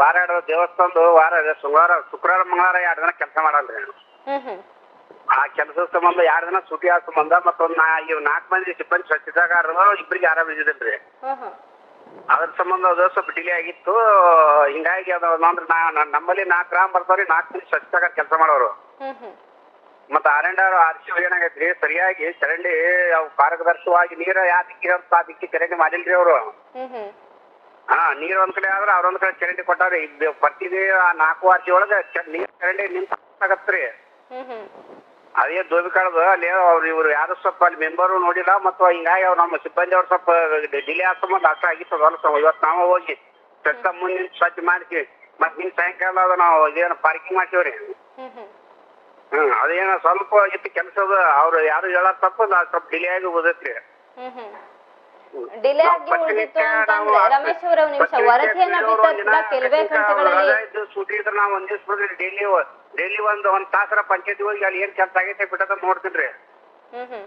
Speaker 5: ವಾರ ಎರಡು ದೇವಸ್ಥಾನದ ವಾರ ಶುಕ್ರವಾರ ಶುಕ್ರವಾರ ಮಂಗಳವಾರ ಎರಡು ದಿನ ಕೆಲಸ ಮಾಡಲ್ರಿ ಆ ಕೆಲಸದ ಸಂಬಂಧ ಎರಡು ದಿನ ಸುಟಿ ಆದ ಸಂಬಂಧ ಮತ್ತೊಂದ್ ನಾ ಇವ್ ನಾಲ್ಕು ಮಂದಿ ಸಿಬ್ಬಂದಿ ಸ್ವಚ್ಛತಾಗಾರರು ಇಬ್ಬರಿಗೆ ಆರಾಮ ಇದ್ದಿದ್ದಿಲ್ರಿ.
Speaker 1: ಹ್ಮ್ ಹ್ಮ್.
Speaker 5: ಅದ್ರ ಸಂಬಂಧ ಅದು ಸ್ವಲ್ಪ ಡಿಲೇ ಆಗಿತ್ತು. ಹಿಂಗಾಗಿ ಅದು ಅಂದ್ರೆ ನಾ ನಾ- ನಮ್ಮಲ್ಲಿ ನಾಲ್ಕು ಗ್ರಾಮ್ ಬರ್ತಾವ್ರಿ ನಾಲ್ಕು ಮಂದಿ ಸ್ವಚ್ಛತಾಗಾರ ಕೆಲಸ ಮಾಡೋರು.
Speaker 1: ಹ್ಮ್ ಹ್ಮ್.
Speaker 5: ಮತ್ತ ಆರ್ ಆರ್ ಸಿ ಏನಾಗೈತ್ರಿ ಸರಿಯಾಗಿ ಚರಂಡಿ ಅವು ಪಾರದರ್ಶಕವಾಗಿ ನೀರ ಯಾವ ದಿಕ್ಕಿ ಅಂತ ಆ ದಿಕ್ಕಿ ಚರಂಡಿ ಮಾಡಿಲ್ರಿ ಅವರು.
Speaker 1: ಹ್ಮ್ ಹ್ಮ್.
Speaker 5: ಹಾ ನೀರ್ ಒಂದ್ ಕಡೆ ಆದ್ರ ಅವ್ರೊಂದ್ ಕಡೆ ಚರಂಡಿ ಕೊಟ್ಟಾವ್ರಿ. ಪ್ರತಿ ಆ ನಾಲ್ಕು ಆರ್ಸಿ ಒಳಗ ಚ- ನೀರ್ ಚರಂಡಿ ನಿಂತಾಗತ್ರಿ
Speaker 1: ಹ್ಮ್ ಹ್ಮ್.
Speaker 5: ಅದೇ ದೊಡ್ಡ ಕಾಳದು ಅಲ್ಲಿ ಅವ್ರು ಇವ್ರು ಯಾರು ಸ್ವಲ್ಪ ಅಲ್ಲಿ ಮೆಂಬರು ನೋಡಿಲ್ಲ ಮತ್ತು ಹಿಂಗಾಗಿ ಅವ್ರು ನಮ್ಮ ಸಿಬ್ಬಂದಿ ಅವ್ರು ಸ್ವಲ್ಪ ಡಿಲೇ ಆಗ್ತ ಸಂಬಂಧ ಅಷ್ಟ ಆಗಿತ್ತು ಹೊಲಸ ಇವತ್ತು ನಾವು ಹೋಗಿ ಸ್ವಚ್ಛ ಮುಂದಿನ ಸ್ವಚ್ಛ ಮಾಡ್ತೀವಿ. ಮತ್ತೆ ನಿನ್ನ ಸಾಯಂಕಾಲ ಅದು ನಾವು ಇದೇನು ಪಾರ್ಕಿಂಗ್ ಮಾಡ್ತೀವ್ರಿ.
Speaker 1: ಹ್ಮ್
Speaker 5: ಅದೇನ ಸ್ವಲ್ಪ ಇತ್ತು ಕೆಲಸದ ಅವ್ರು ಯಾರು ಹೇಳ ತಪ್ಪು ಸ್ವಲ್ಪ ಡಿಲೇ ಆಗಿ
Speaker 1: ಹ್ಮ್ ಡಿಲೇ ಆಗಿ ಉಳಿದಿತ್ತು ಅಂತಂದ್ರೆ ರಮೇಶ್ ಅವರ ನಿಮಿಷ ವರದಿಯನ್ನ ಬಿತ್ತರಿಸಿದ ಕೆಲವೇ ಗಂಟೆಗಳಲ್ಲಿ
Speaker 5: ನಾವು ಡೈಲಿ ಡೈಲಿ ಒಂದ್ ಒಂದ್ ತಾಸರ ಪಂಚಾಯತಿ ಹೋಗಿ ಅಲ್ಲಿ ಏನ್ ಕೆಲಸ ಆಗೈತೆ ಬಿಟ್ಟದ ನೋಡ್ತೀನಿ
Speaker 1: ಹ್ಮ್ ಹ್ಮ್.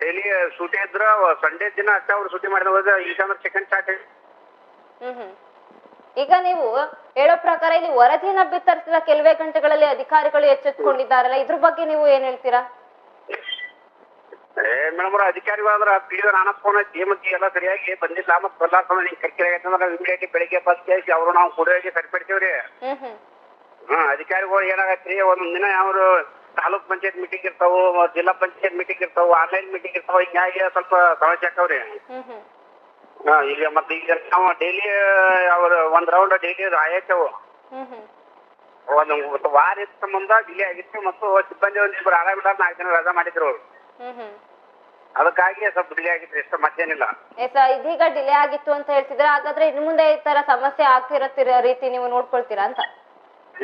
Speaker 5: ಡೈಲಿ ಸೂಟಿ ಇದ್ರ ಸಂಡೇ ದಿನ ಅಷ್ಟೇ ಅವ್ರು ಸೂಟಿ ಮಾಡಿದ ಹೋದ ಈಗ ಅಂದ್ರೆ ಸೆಕೆಂಡ್ ಸ್ಟಾರ್ಟ್
Speaker 1: ಹ್ಮ್ ಹ್ಮ್. ಈಗ ನೀವು ಹೇಳೋ ಪ್ರಕಾರ ಇಲ್ಲಿ ವರದಿಯನ್ನ ಬಿತ್ತರಿಸಿದ ಕೆಲವೇ ಗಂಟೆಗಳಲ್ಲಿ ಅಧಿಕಾರಿಗಳು ಎಚ್ಚೆತ್ತುಕೊಂಡಿದ್ದಾರಲ್ಲ ಇದ್ರ ಬಗ್ಗೆ ನೀವು ಏನ್ ಹೇಳ್ತೀರಾ?
Speaker 5: ಏ ಮೇಡಮ್ ಅವ್ರ ಅಂದ್ರೆ ಪೀಡಿದ ನಾನು ಫೋನ್ ಹಚ್ಚಿ ಮತ್ತೆ ಎಲ್ಲ ಸರಿಯಾಗಿ ಬಂದಿಲ್ಲ ಮತ್ತೆ ಬಲ್ಲ ಸಮಯ ಹಿಂಗ್ ಅಂದ್ರೆ ಇಮಿಡಿಯೇಟ್ಲಿ ಬೆಳಿಗ್ಗೆ ಬಸ್ ಕೇಳಿಸಿ ಅವರು ನಾವು ಕೂಡ ಸರಿಪಡಿತೀವ್ರಿ
Speaker 1: ಹ್ಮ್ ಹ್ಮ್.
Speaker 5: ಹಾ ಅಧಿಕಾರಿಗಳು ಏನಾಗತ್ರಿ? ಒಂದೊಂದ್ ದಿನ ಅವರು ತಾಲೂಕ್ ಪಂಚಾಯತ್ ಮೀಟಿಂಗ್ ಇರ್ತಾವು ಜಿಲ್ಲಾ ಪಂಚಾಯತ್ ಮೀಟಿಂಗ್ ಇರ್ತಾವು ಆನ್ಲೈನ್ ಮೀಟಿಂಗ್ ಇರ್ತಾವ ಹಿಂಗಾಗಿ ಸ್ವಲ್ಪ ಸಮಸ್ಯೆ ಆಕವ್ರಿ ಹಾ ಈಗ ಮತ್ತೆ ಈಗ ನಾವು ಡೈಲಿ ಅವ್ರ ಒಂದ್ ರೌಂಡ್ ಡೈಲಿ ಆಯ್ತವು ಒಂದು ಒಂದು ವಾರ ಇದ್ದ ಸಂಬಂಧ ಡಿಲೇ ಆಗಿತ್ತು ಮತ್ತು ಸಿಬ್ಬಂದಿ ಒಂದಿಬ್ರು ಆರಾಮಿಲ್ಲ ನಾಲ್ಕು ದಿನ ರಜಾ ಮಾಡಿದ್ರು. ಅವ್ರು ಅದಕ್ಕಾಗಿ ಸ್ವಲ್ಪ ಡಿಲೇ ಆಗಿತ್ತು ಇಷ್ಟ ಮತ್ತೇನಿಲ್ಲ.
Speaker 1: ಇದೀಗ ಡಿಲೇ ಆಗಿತ್ತು ಅಂತ ಹೇಳ್ತಿದ್ರೆ ಹಾಗಾದ್ರೆ ಇನ್ನು ಮುಂದೆ ಈ ತರ ಸಮಸ್ಯೆ ಆಗ್ತಿರತ್ತಿರೋ ರೀತಿ ನೀವು ನೋಡ್ಕೊಳ್ತೀರಾ ಅಂತ.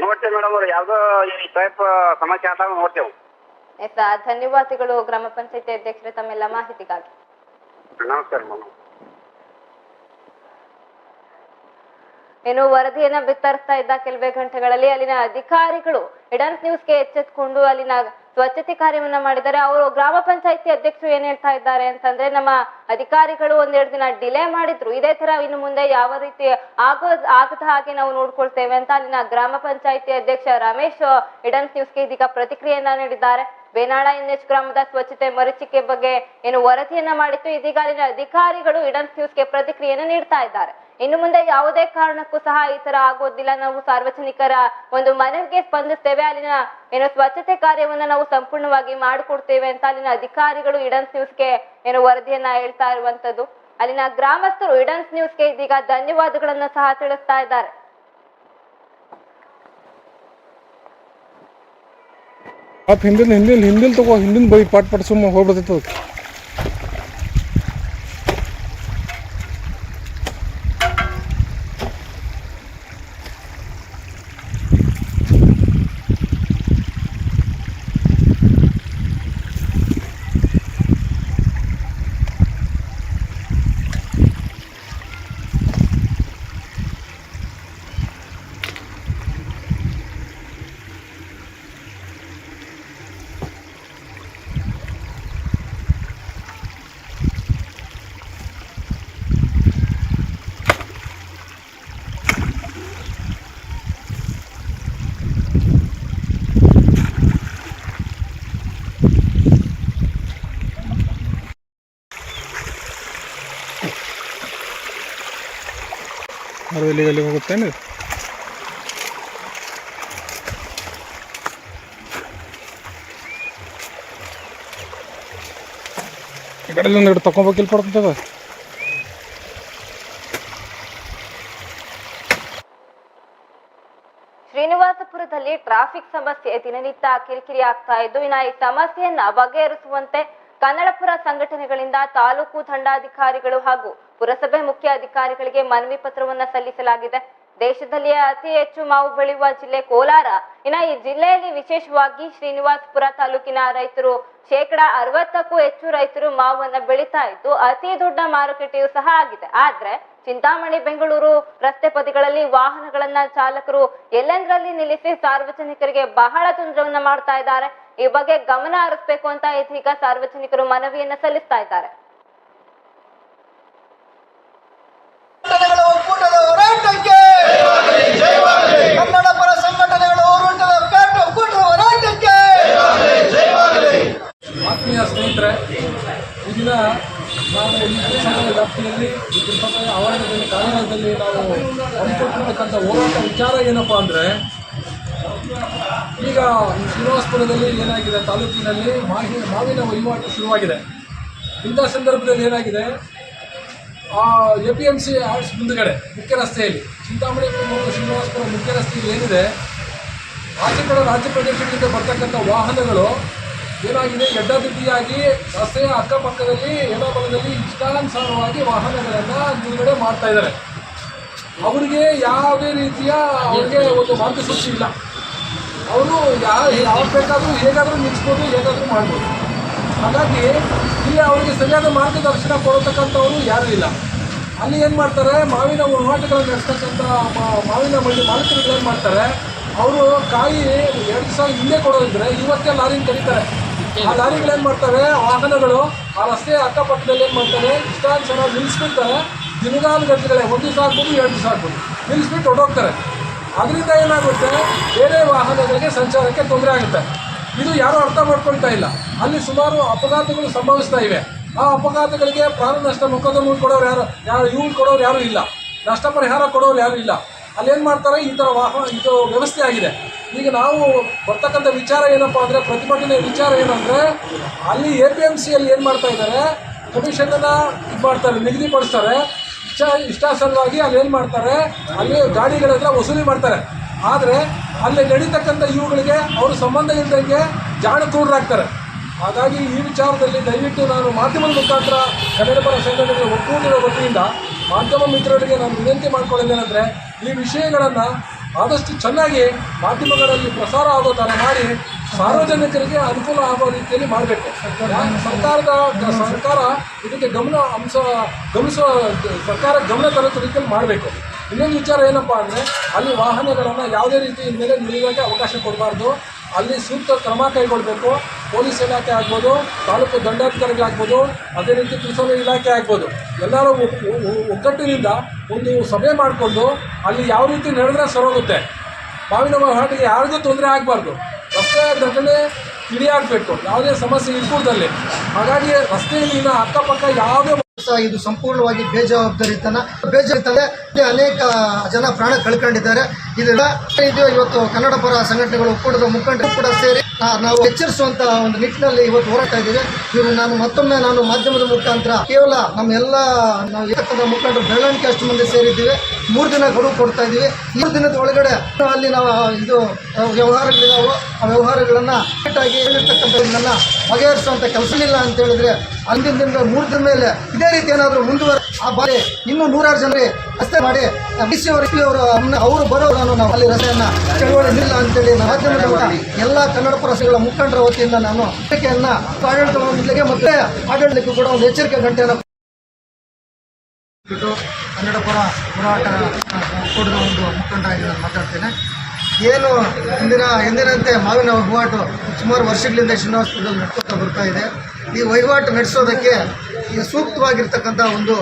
Speaker 5: ನೋಡ್ತೇವೆ ಮೇಡಮ್ ಅವ್ರು ಯಾವ್ದೋ ಈ ಟೈಪ್ ಸಮಸ್ಯೆ ಆದಾಗ ನೋಡ್ತೇವೆ.
Speaker 1: ಎಸ್ ಧನ್ಯವಾದಗಳು ಗ್ರಾಮ ಪಂಚಾಯತಿ ಅಧ್ಯಕ್ಷರ ತಮ್ಮೆಲ್ಲ ಮಾಹಿತಿಗಾಗಿ.
Speaker 5: ನಮಸ್ಕಾರ ಮೇಡಮ್.
Speaker 1: ಏನು ವರದಿಯನ್ನ ಬಿತ್ತರಿಸ್ತಾ ಇದ್ದ ಕೆಲವೇ ಗಂಟೆಗಳಲ್ಲಿ ಅಲ್ಲಿನ ಅಧಿಕಾರಿಗಳು ಎಡನ್ಸ್ ನ್ಯೂಸ್ಗೆ ಎಚ್ಚೆತ್ಕೊಂಡು ಅಲ್ಲಿನ ಸ್ವಚ್ಛತೆ ಕಾರ್ಯವನ್ನ ಮಾಡಿದ್ದಾರೆ. ಅವರು ಗ್ರಾಮ ಪಂಚಾಯತಿ ಅಧ್ಯಕ್ಷರು ಏನ್ ಹೇಳ್ತಾ ಇದ್ದಾರೆ ಅಂತಂದ್ರೆ, ನಮ್ಮ ಅಧಿಕಾರಿಗಳು ಒಂದೆರಡು ದಿನ ಡಿಲೇ ಮಾಡಿದ್ರು. ಇದೇ ತರ ಇನ್ನು ಮುಂದೆ ಯಾವ ರೀತಿ ಆಗೋ, ಆಗದ ಹಾಗೆ ನಾವು ನೋಡ್ಕೊಳ್ತೇವೆ ಅಂತ ಅಲ್ಲಿನ ಗ್ರಾಮ ಪಂಚಾಯತಿ ಅಧ್ಯಕ್ಷ ರಮೇಶ್ ಇಡನ್ಸ್ ನ್ಯೂಸ್ಗೆ ಇದೀಗ ಪ್ರತಿಕ್ರಿಯೆಯನ್ನ ನೀಡಿದ್ದಾರೆ. ಬೇನಾಳ ಎನ್ಎಚ್ ಗ್ರಾಮದ ಸ್ವಚ್ಛತೆ ಮರೀಚಿಕೆ ಬಗ್ಗೆ ಏನು ವರದಿಯನ್ನ ಮಾಡಿತ್ತು. ಇದೀಗ ಅಲ್ಲಿನ ಅಧಿಕಾರಿಗಳು ಇಡನ್ಸ್ ನ್ಯೂಸ್ಗೆ ಪ್ರತಿಕ್ರಿಯೆಯನ್ನು ನೀಡ್ತಾ ಇದ್ದಾರೆ. ಇನ್ನು ಮುಂದೆ ಯಾವುದೇ ಕಾರಣಕ್ಕೂ ಸಹ ಈ ತರ ಆಗೋದಿಲ್ಲ. ನಾವು ಸಾರ್ವಜನಿಕರ ಒಂದು ಮನವಿಗೆ ಸ್ಪಂದಿಸ್ತೇವೆ. ಅಲ್ಲಿನ ಏನೋ ಸ್ವಚ್ಛತೆ ಕಾರ್ಯವನ್ನ ನಾವು ಸಂಪೂರ್ಣವಾಗಿ ಮಾಡಿಕೊಡ್ತೇವೆ ಅಂತ ಅಲ್ಲಿನ ಅಧಿಕಾರಿಗಳು ಇಡನ್ಸ್ ನ್ಯೂಸ್ಗೆ ಏನೋ ವರದಿಯನ್ನ ಹೇಳ್ತಾ ಇರುವಂತದ್ದು. ಅಲ್ಲಿನ ಗ್ರಾಮಸ್ಥರು ಇಡನ್ಸ್ ನ್ಯೂಸ್ಗೆ ಇದೀಗ ಧನ್ಯವಾದಗಳನ್ನ ಸಹ ತಿಳಿಸ್ತಾ ಇದ್ದಾರೆ.
Speaker 2: ಹಿಂದಿನ ಹಿಂದಿನ ಹಿಂದಿಲ್ ತಗೋ ಹಿಂದಿನ ಬೈ ಪಾಟ್ ಪಟ್ ಸುಮ್ಮ ಅದು ಹೋಗುತ್ತೇನೆ ಈ ಕಡೆ ಎರಡು ತಗೊಂಬೇಕಿಲ್ ಪಡ್ತದ
Speaker 1: ಶ್ರೀನಿವಾಸಪುರದಲ್ಲಿ ಟ್ರಾಫಿಕ್ ಸಮಸ್ಯೆ, ದಿನನಿತ್ಯ ಕಿರಿಕಿರಿ ಆಗ್ತಾ ಇದ್ದು, ಇನ್ನು ಈ ಸಮಸ್ಯೆಯನ್ನ ಬಗೆಹರಿಸುವಂತೆ ಕನ್ನಡಪುರ ಸಂಘಟನೆಗಳಿಂದ ತಾಲೂಕು ದಂಡಾಧಿಕಾರಿಗಳು ಹಾಗೂ ಪುರಸಭೆ ಮುಖ್ಯ ಅಧಿಕಾರಿಗಳಿಗೆ ಮನವಿ ಪತ್ರವನ್ನ ಸಲ್ಲಿಸಲಾಗಿದೆ. ದೇಶದಲ್ಲಿಯೇ ಅತಿ ಹೆಚ್ಚು ಮಾವು ಬೆಳೆಯುವ ಜಿಲ್ಲೆ ಕೋಲಾರ. ಇನ್ನ ಈ ಜಿಲ್ಲೆಯಲ್ಲಿ ವಿಶೇಷವಾಗಿ ಶ್ರೀನಿವಾಸಪುರ ತಾಲೂಕಿನ ರೈತರು ಶೇಕಡ ಅರವತ್ತಕ್ಕೂ ಹೆಚ್ಚು ರೈತರು ಮಾವನ್ನ ಬೆಳೀತಾ ಇದ್ದು, ಅತಿ ದೊಡ್ಡ ಮಾರುಕಟ್ಟೆಯೂ ಸಹ ಆಗಿದೆ. ಆದ್ರೆ ಚಿಂತಾಮಣಿ, ಬೆಂಗಳೂರು ರಸ್ತೆ ಬದಿಗಳಲ್ಲಿ ವಾಹನಗಳನ್ನ ಚಾಲಕರು ಎಲ್ಲೆಂದ್ರಲ್ಲಿ ನಿಲ್ಲಿಸಿ ಸಾರ್ವಜನಿಕರಿಗೆ ಬಹಳ ತೊಂದರೆಯನ್ನ ಮಾಡ್ತಾ ಇದ್ದಾರೆ. ಈ ಬಗ್ಗೆ ಗಮನ ಹರಿಸ್ಬೇಕು ಅಂತ ಇದೀಗ ಸಾರ್ವಜನಿಕರು ಮನವಿಯನ್ನ ಸಲ್ಲಿಸ್ತಾ ಇದ್ದಾರೆ
Speaker 4: ಸಂಘಟನೆಗಳ ಒಕ್ಕೂಟದ ಹೋರಾಟಕ್ಕೆ ಕನ್ನಡ ಪರ ಸಂಘಟನೆಗಳ ಹೋರಾಟದ ಒಕ್ಕೂಟ- ಒಕ್ಕೂಟದ ಹೋರಾಟಕ್ಕೆ
Speaker 6: ಆತ್ಮೀಯ ಸ್ನೇಹಿತರೆ ಈ ನಾವು ಈ ದೇಶದ ವ್ಯಾಪ್ತಿಯಲ್ಲಿ ಆವರಣದಲ್ಲಿ ಕಾರಣದಲ್ಲಿ ನಾವು ಹಮ್ಮಿಕೊಂಡಿರ್ತಕ್ಕಂಥ ಹೋರಾಟ ವಿಚಾರ ಏನಪ್ಪ ಅಂದರೆ, ಈಗ ಶ್ರೀನಿವಾಸಪುರದಲ್ಲಿ ಏನಾಗಿದೆ, ತಾಲೂಕಿನಲ್ಲಿ ಮಾಹಿ, ಮಾವಿನ ವಹಿವಾಟು ಶುರುವಾಗಿದೆ. ಇಂಥ ಸಂದರ್ಭದಲ್ಲಿ ಏನಾಗಿದೆ, ಆ A P M C office ಮುಂದುಗಡೆ, ಮುಖ್ಯ ರಸ್ತೆಯಲ್ಲಿ, ಚಿಂತಾಮಣಿ ಶ್ರೀನಿವಾಸಪುರ ಮುಖ್ಯ ರಸ್ತೆಯಲ್ಲಿ ಏನಿದೆ ಆಚೆ ರಾಜ್ಯ ಪ್ರದೇಶಗಳಿಂದ ಬರ್ತಕ್ಕಂಥ ವಾಹನಗಳು ಏನಾಗಿದೆ? ಎಡ್ಡದಿಡ್ಡಿಯಾಗಿ ರಸ್ತೆಯ ಅಕ್ಕಪಕ್ಕದಲ್ಲಿ ಎಡಬಲದಲ್ಲಿ ಇಷ್ಟಾನುಸಾರವಾಗಿ ವಾಹನಗಳನ್ನು ನಿಲುಗಡೆ ಮಾಡ್ತಾ ಇದ್ದಾರೆ. ಅವರಿಗೆ ಯಾವುದೇ ರೀತಿಯ ಅವರಿಗೆ ಒಂದು ಮಾರ್ಗಸೂಚಿ ಇಲ್ಲ. ಅವರು ಯಾವ ಯಾವಾಗ ಬೇಕಾದರೂ ಹೇಗಾದರೂ ನಿಲ್ಲಿಸ್ಬೋದು ಹೇಗಾದರೂ ಮಾಡ್ಬೋದು. ಹಾಗಾಗಿ ಇಲ್ಲಿ ಅವರಿಗೆ ಸರಿಯಾದ ಮಾರ್ಗದರ್ಶನ ಕೊಡತಕ್ಕಂಥವರು ಯಾರೂ ಇಲ್ಲ. ಅಲ್ಲಿ ಏನು ಮಾಡ್ತಾರೆ? ಮಾವಿನ ಹೋರಾಟಗಳನ್ನು ನಡೆಸ್ತಕ್ಕಂಥ ಮಾವಿನ ಮಂಡಿ ಮಾಲೀಕರುಗಳೇನು ಮಾಡ್ತಾರೆ? ಅವರು ಕಾಯಿ ಎರಡು ಸಾವಿರ ಹಿಂದೆ ಕೊಡೋದಿದ್ರೆ ಇವತ್ತೇ ಲಾರಿನ ಕರೀತಾರೆ. ಆ ಲಾರಿಗಳು ಏನು ಮಾಡ್ತವೆ? ವಾಹನಗಳು. ಆ ರಸ್ತೆಯ ಅಕ್ಕಪಕ್ಕದಲ್ಲಿ ಏನು ಮಾಡ್ತಾರೆ? ಇಷ್ಟಾನುಸಾರ ನಿಲ್ಲಿಸ್ಬಿಡ್ತಾರೆ ದಿನಗಾಲು ಗಂಟೆಗಳೇ, ಒಂದು ದಿವಸ ಆಗ್ಬೋದು, ಎರಡು ದಿವಸ ಆಗ್ಬೋದು. ನಿಲ್ಲಿಸ್ಬಿಟ್ಟು ಹೊರಟೋಗ್ತಾರೆ. ಅದರಿಂದ ಏನಾಗುತ್ತೆ? ಬೇರೆ ವಾಹನಗಳಿಗೆ ಸಂಚಾರಕ್ಕೆ ತೊಂದರೆ ಆಗುತ್ತೆ. ಇದು ಯಾರೂ ಅರ್ಥ ಮಾಡ್ಕೊಳ್ತಾ ಇಲ್ಲ. ಅಲ್ಲಿ ಸುಮಾರು ಅಪಘಾತಗಳು ಸಂಭವಿಸ್ತಾ ಇವೆ. ಆ ಅಪಘಾತಗಳಿಗೆ ಪ್ರಾಣ ನಷ್ಟ ಮೊಕದ್ದಮೆ ಕೊಡೋರು ಯಾರು ಯಾರು ಇವ್ರು ಕೊಡೋರು ಯಾರೂ ಇಲ್ಲ. ನಷ್ಟ ಪರಿಹಾರ ಕೊಡೋರು ಯಾರೂ ಇಲ್ಲ. ಅಲ್ಲಿ ಏನು ಮಾಡ್ತಾರೆ? ಈ ಥರ ವಾಹನ ಇದು ವ್ಯವಸ್ಥೆ ಆಗಿದೆ. ಈಗ ನಾವು ಬರ್ತಕ್ಕಂಥ ವಿಚಾರ ಏನಪ್ಪ ಅಂದರೆ, ಪ್ರತಿಭಟನೆ ವಿಚಾರ ಏನಂದರೆ, ಅಲ್ಲಿ ಎ ಪಿ ಎಂ ಸಿಯಲ್ಲಿ ಏನು ಮಾಡ್ತಾ ಇದ್ದಾರೆ ಕಮಿಷನನ್ನು ಇದು ಮಾಡ್ತಾರೆ, ನಿಗದಿಪಡಿಸ್ತಾರೆ. ಇಷ್ಟ ಇಷ್ಟಾಸರವಾಗಿ ಅಲ್ಲಿ ಏನು ಮಾಡ್ತಾರೆ? ಅಲ್ಲಿ ಗಾಡಿಗಳೆಲ್ಲ ವಸೂಲಿ ಮಾಡ್ತಾರೆ. ಆದರೆ, ಅಲ್ಲಿ ನಡೀತಕ್ಕಂಥ ಇವುಗಳಿಗೆ ಅವ್ರ ಸಂಬಂಧ ಇಲ್ಲದಂಗೆ ಜಾಣ ತೂರಾಗ್ತಾರೆ ಹಾಗಾಗಿ ಈ ವಿಚಾರದಲ್ಲಿ ದಯವಿಟ್ಟು ನಾನು ಮಾಧ್ಯಮದ ಮುಖಾಂತರ ಕನ್ನಡ ಪರ ಸಂಘಟನೆಗಳ ಒಕ್ಕೂಟದ ವತಿಯಿಂದ ಮಾಧ್ಯಮ ಮಿತ್ರರಿಗೆ ನಾನು ವಿನಂತಿ ಮಾಡ್ಕೊಳ್ಳೋದೇನೆಂದರೆ, ಈ ವಿಷಯಗಳನ್ನು ಆದಷ್ಟು ಚೆನ್ನಾಗಿ ಮಾಧ್ಯಮಗಳಲ್ಲಿ ಪ್ರಸಾರ ಆಗೋ ಥರ ಮಾಡಿ ಸಾರ್ವಜನಿಕರಿಗೆ ಅನುಕೂಲ ಆಗೋ ರೀತಿಯಲ್ಲಿ ಮಾಡಬೇಕು. ಸರ್ಕಾರದ ಸರ್ಕಾರ ಇದಕ್ಕೆ ಗಮನ ಅಂಶ ಗಮನಿಸೋ ಸರ್ಕಾರ ಗಮನ ತರೋ ರೀತಿಯಲ್ಲಿ ಮಾಡಬೇಕು. ಇನ್ನೊಂದು ವಿಚಾರ ಏನಪ್ಪ ಅಂದರೆ, ಅಲ್ಲಿ ವಾಹನಗಳನ್ನು ಯಾವುದೇ ರೀತಿ ಮೇಲೆ ನಿಲ್ಲಕ್ಕೆ ಅವಕಾಶ ಕೊಡಬಾರ್ದು. ಅಲ್ಲಿ ಸೂಕ್ತ ಕ್ರಮ ಕೈಗೊಳ್ಳಬೇಕು ಪೊಲೀಸ್ ಇಲಾಖೆ ಆಗ್ಬೋದು, ತಾಲೂಕು ದಂಡಾಧಿಕಾರಿಗಳಾಗ್ಬೋದು ಅದೇ ರೀತಿ ಕೃಷಿ ಇಲಾಖೆ ಆಗ್ಬೋದು. ಎಲ್ಲರೂ ಒಗ್ಗಟ್ಟಿನಿಂದ ಒಂದು ಸಭೆ ಮಾಡಿಕೊಂಡು ಅಲ್ಲಿ ಯಾವ ರೀತಿ ನಡೆದ್ರೆ ಸರೋಗುತ್ತೆ ಮಾವಿನ ಹಾಟಿಗೆ ಯಾರಿಗೂ ತೊಂದರೆ ಆಗಬಾರ್ದು. ರಸ್ತೆ ದಟ್ಟಣೆ ತಿಳಿಯಾಗಬೇಕು ಯಾವುದೇ ಸಮಸ್ಯೆ ಇರ್ಕೂಡ್ದಲ್ಲಿ ಹಾಗಾಗಿ ರಸ್ತೆಯಲ್ಲಿನ ಅಕ್ಕಪಕ್ಕ ಯಾವುದೇ
Speaker 7: ಇದು ಸಂಪೂರ್ಣವಾಗಿ ಬೇಜವಾಬ್ದಾರಿತನ ಬೇಜವಾಬ್ದಾರಿ ಇಲ್ಲಿ ಅನೇಕ ಜನ ಪ್ರಾಣ ಕಳ್ಕೊಂಡಿದ್ದಾರೆ. ಇದು ಇವತ್ತು ಕನ್ನಡ ಪರ ಸಂಘಟನೆಗಳು ಒಕ್ಕೂಟದ ಮುಖಂಡರು ಕೂಡ ಸೇರಿ ನಾವು ಎಚ್ಚರಿಸುವಂತ ಒಂದು ನಿಟ್ಟಿನಲ್ಲಿ ಇವತ್ತು ಹೋರಾಟ ಇದ್ದೀವಿ. ಇವರು ನಾನು ಮತ್ತೊಮ್ಮೆ ನಾನು ಮಾಧ್ಯಮದ ಮುಖಾಂತರ ಕೇವಲ ನಮ್ಮೆಲ್ಲ ನಾವು ಏಕದ ಮುಖಂಡರು ಬೆಳವಣಿಗೆ ಅಷ್ಟು ಮಂದಿ ಸೇರಿದ್ದೀವಿ. ಮೂರು ದಿನ ಗಡುವು ಕೊಡ್ತಾ ಇದ್ದೀವಿ. ಮೂರು ದಿನದ ಒಳಗಡೆ ಅಲ್ಲಿ ನಾವು ಇದು ವ್ಯವಹಾರಗಳಿದಾವೆ ಆ ವ್ಯವಹಾರಗಳನ್ನು ಹೇಳಿರ್ತಕ್ಕಂಥ ಹೇಳಿರ್ತಕ್ಕಂಥದ್ದನ್ನ ಬಗೆಹರಿಸುವಂಥ ಕೆಲಸ ಇಲ್ಲ ಅಂತ ಹೇಳಿದ್ರೆ ಅಂದಿನ ದಿನ ಮೂರು ದಿನ ಮೇಲೆ ಇದೇ ರೀತಿ ಏನಾದರೂ ಮುಂದುವರೆ ಆ ಬಾರಿ ಇನ್ನೂ ನೂರಾರು ಜನರಿಗೆ ರಸ್ತೆ ಮಾಡಿ ಡಿ ಸಿ ಅವರು ಅವರು ಅವರು ನಾವು ಅಲ್ಲಿ ರಸ್ತೆಯನ್ನ ಚಳವಳಿ ನಿಲ್ಲ ಅಂತೇಳಿ ರಾಜ್ಯ ಮೂಲಕ ಎಲ್ಲ ಕನ್ನಡ ಪರಸಗಳ ಮುಖಂಡರ ವತಿಯಿಂದ ನಾನು ಎಚ್ಚರಿಕೆಯನ್ನ ಆಡಳಿತ ಮಂಡಳಿಗೆ ಮತ್ತೆ ಆಡಳಿತಕ್ಕೂ ಕೂಡ ಒಂದು ಎಚ್ಚರಿಕೆ ಗಂಟೆಯನ್ನು ಬಿಟ್ಟು ಕನ್ನಡ ಪರ ಹೋರಾಟ ಒಕ್ಕೂಟದ ಒಂದು ಮುಖಂಡರಾಗಿ ನಾನು ಮಾತಾಡ್ತೇನೆ. ಏನು ಹಿಂದಿನ ಹಿಂದಿನಂತೆ ಮಾವಿನ ವಹಿವಾಟು ಸುಮಾರು ವರ್ಷಗಳಿಂದ ಶ್ರೀನಿವಾಸಪುರದಲ್ಲಿ ನಡ್ಕೊತಾ ಬರ್ತಾ ಇದೆ. ಈ ವಹಿವಾಟು ನಡೆಸೋದಕ್ಕೆ ಈ ಸೂಕ್ತವಾಗಿರ್ತಕ್ಕಂಥ ಒಂದು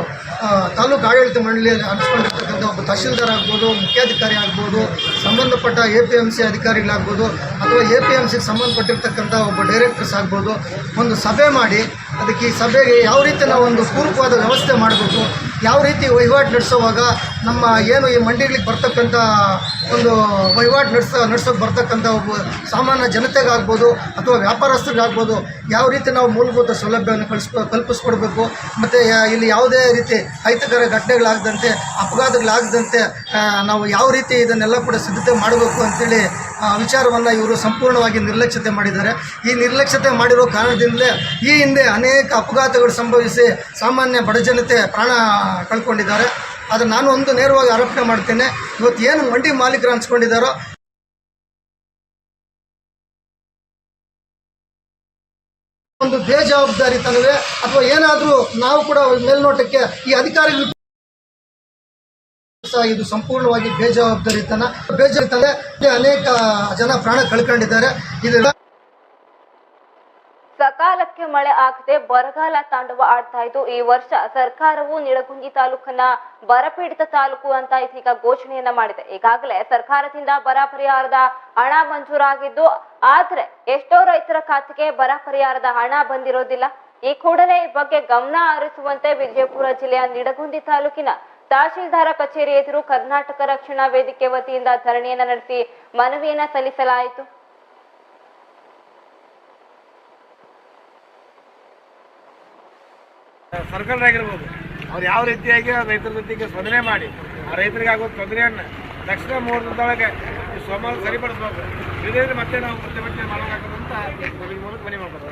Speaker 7: ತಾಲೂಕು ಆಡಳಿತ ಮಂಡಳಿಯಲ್ಲಿ ಅನಿಸ್ಕೊಂಡಿರ್ತಕ್ಕಂಥ ಒಬ್ಬ ತಹಶೀಲ್ದಾರ್ ಆಗ್ಬೋದು, ಮುಖ್ಯಾಧಿಕಾರಿ ಆಗ್ಬೋದು, ಸಂಬಂಧಪಟ್ಟ ಎ ಪಿ ಎಂ ಸಿ ಅಧಿಕಾರಿಗಳಾಗ್ಬೋದು, ಅಥವಾ ಎ ಪಿ ಎಂ ಸಿಗೆ ಸಂಬಂಧಪಟ್ಟಿರ್ತಕ್ಕಂಥ ಒಬ್ಬ ಡೈರೆಕ್ಟರ್ಸ್ ಆಗ್ಬೋದು, ಒಂದು ಸಭೆ ಮಾಡಿ, ಅದಕ್ಕೆ ಈ ಸಭೆಗೆ ಯಾವ ರೀತಿ ನಾವು ಒಂದು ಪೂರಕವಾದ ವ್ಯವಸ್ಥೆ ಮಾಡಬೇಕು ಯಾವ ರೀತಿ ವಹಿವಾಟು ನಡೆಸುವಾಗ ನಮ್ಮ ಏನು ಈ ಮಂಡಿಗಳಿಗೆ ಬರ್ತಕ್ಕಂಥ ಒಂದು ವಹಿವಾಟು ನಡೆಸ, ನಡೆಸೋಕೆ ಬರ್ತಕ್ಕಂಥ ಒಬ್ಬ ಸಾಮಾನ್ಯ ಜನತೆಗಾಗ್ಬೋದು ಅಥವಾ ವ್ಯಾಪಾರಸ್ಥರಿಗಾಗ್ಬೋದು ಯಾವ ರೀತಿ ನಾವು ಮೂಲಭೂತ ಸೌಲಭ್ಯವನ್ನು ಕಳಿಸ್ಕೊ ಕಲ್ಪಿಸ್ಕೊಡ್ಬೇಕು, ಮತ್ತು ಇಲ್ಲಿ ಯಾವುದೇ ರೀತಿ ಅಹಿತಕರ ಘಟನೆಗಳಾಗದಂತೆ, ಅಪಘಾತಗಳಾಗದಂತೆ ನಾವು ಯಾವ ರೀತಿ ಇದನ್ನೆಲ್ಲ ಕೂಡ ಸಿದ್ಧತೆ ಮಾಡಬೇಕು ಅಂತೇಳಿ ವಿಚಾರವನ್ನು ಇವರು ಸಂಪೂರ್ಣವಾಗಿ ನಿರ್ಲಕ್ಷ್ಯತೆ ಮಾಡಿದ್ದಾರೆ. ಈ ನಿರ್ಲಕ್ಷ್ಯತೆ ಮಾಡಿರೋ ಕಾರಣದಿಂದಲೇ ಈ ಹಿಂದೆ ಅನೇಕ ಅಪಘಾತಗಳು ಸಂಭವಿಸಿ ಸಾಮಾನ್ಯ ಬಡಜನತೆ ಪ್ರಾಣ ಕಳ್ಕೊಂಡಿದ್ದಾರೆ. ಆದರೆ ನಾನು ಒಂದು ನೇರವಾಗಿ ಆರೋಪಣೆ ಮಾಡ್ತೇನೆ. ಇವತ್ತು ಏನು ಮಂಡಿ ಮಾಲೀಕರು ಅನ್ಸ್ಕೊಂಡಿದ್ದಾರೋ ಒಂದು ಬೇಜವಾಬ್ದಾರಿತನವೇ? ಅಥವಾ ಏನಾದರೂ ನಾವು ಕೂಡ ಮೇಲ್ನೋಟಕ್ಕೆ ಈ ಅಧಿಕಾರಿಗಳು ಸಹ ಇದು ಸಂಪೂರ್ಣವಾಗಿ ಬೇಜವಾಬ್ದಾರಿತನ. ಬೇಜವಾಬ್ದಾರಿ ಇಲ್ಲಿ ಅನೇಕ ಜನ ಪ್ರಾಣ ಕಳ್ಕೊಂಡಿದ್ದಾರೆ. ಇದೆಲ್ಲ
Speaker 1: ಸಕಾಲಕ್ಕೆ ಮಳೆ ಆಗದೆ ಬರಗಾಲ ತಾಂಡವ ಆಡ್ತಾ ಇದ್ದು, ಈ ವರ್ಷ ಸರ್ಕಾರವು ನಿಳಗುಂದಿ ತಾಲೂಕನ್ನ ಬರಪೀಡಿತ ತಾಲೂಕು ಅಂತ ಇದೀಗ ಘೋಷಣೆಯನ್ನ ಮಾಡಿದೆ. ಈಗಾಗಲೇ ಸರ್ಕಾರದಿಂದ ಬರ ಪರಿಹಾರದ ಹಣ ಮಂಜೂರಾಗಿದ್ದು, ಆದ್ರೆ ಎಷ್ಟೋ ರೈತರ ಖಾತೆಗೆ ಬರ ಪರಿಹಾರದ ಹಣ ಬಂದಿರೋದಿಲ್ಲ. ಈ ಕೂಡಲೇ ಈ ಬಗ್ಗೆ ಗಮನ ಹರಿಸುವಂತೆ ವಿಜಯಪುರ ಜಿಲ್ಲೆಯ ನಿಡಗುಂದಿ ತಾಲೂಕಿನ ತಹಶೀಲ್ದಾರ ಕಚೇರಿ ಎದುರು ಕರ್ನಾಟಕ ರಕ್ಷಣಾ ವೇದಿಕೆ ವತಿಯಿಂದ ಧರಣಿಯನ್ನ ನಡೆಸಿ ಮನವಿಯನ್ನ ಸಲ್ಲಿಸಲಾಯಿತು.
Speaker 8: ಸರ್ಕಲ್ದಾಗಿರ್ಬೋದು ಅವ್ರು ಯಾವ ರೀತಿಯಾಗಿ ಆ ರೈತರ ಜೊತೆಗೆ ಸ್ಪಂದನೆ ಮಾಡಿ ಆ ರೈತರಿಗೆ ಆಗುವ ತೊಂದರೆಯನ್ನು ತಕ್ಷಣ ಮೂರು ದಿನದೊಳಗೆ ಸೋಮವಾರ ಸರಿಪಡಿಸ್ಬೇಕು. ಇಲ್ಲದಿದ್ರೆ ಮತ್ತೆ ನಾವು ಪ್ರತಿಭಟನೆ ಮತ್ತೆ ಅಂತ ಈ ಮೂಲಕ ಮನೆ ಮಾಡ್ಬೋದು.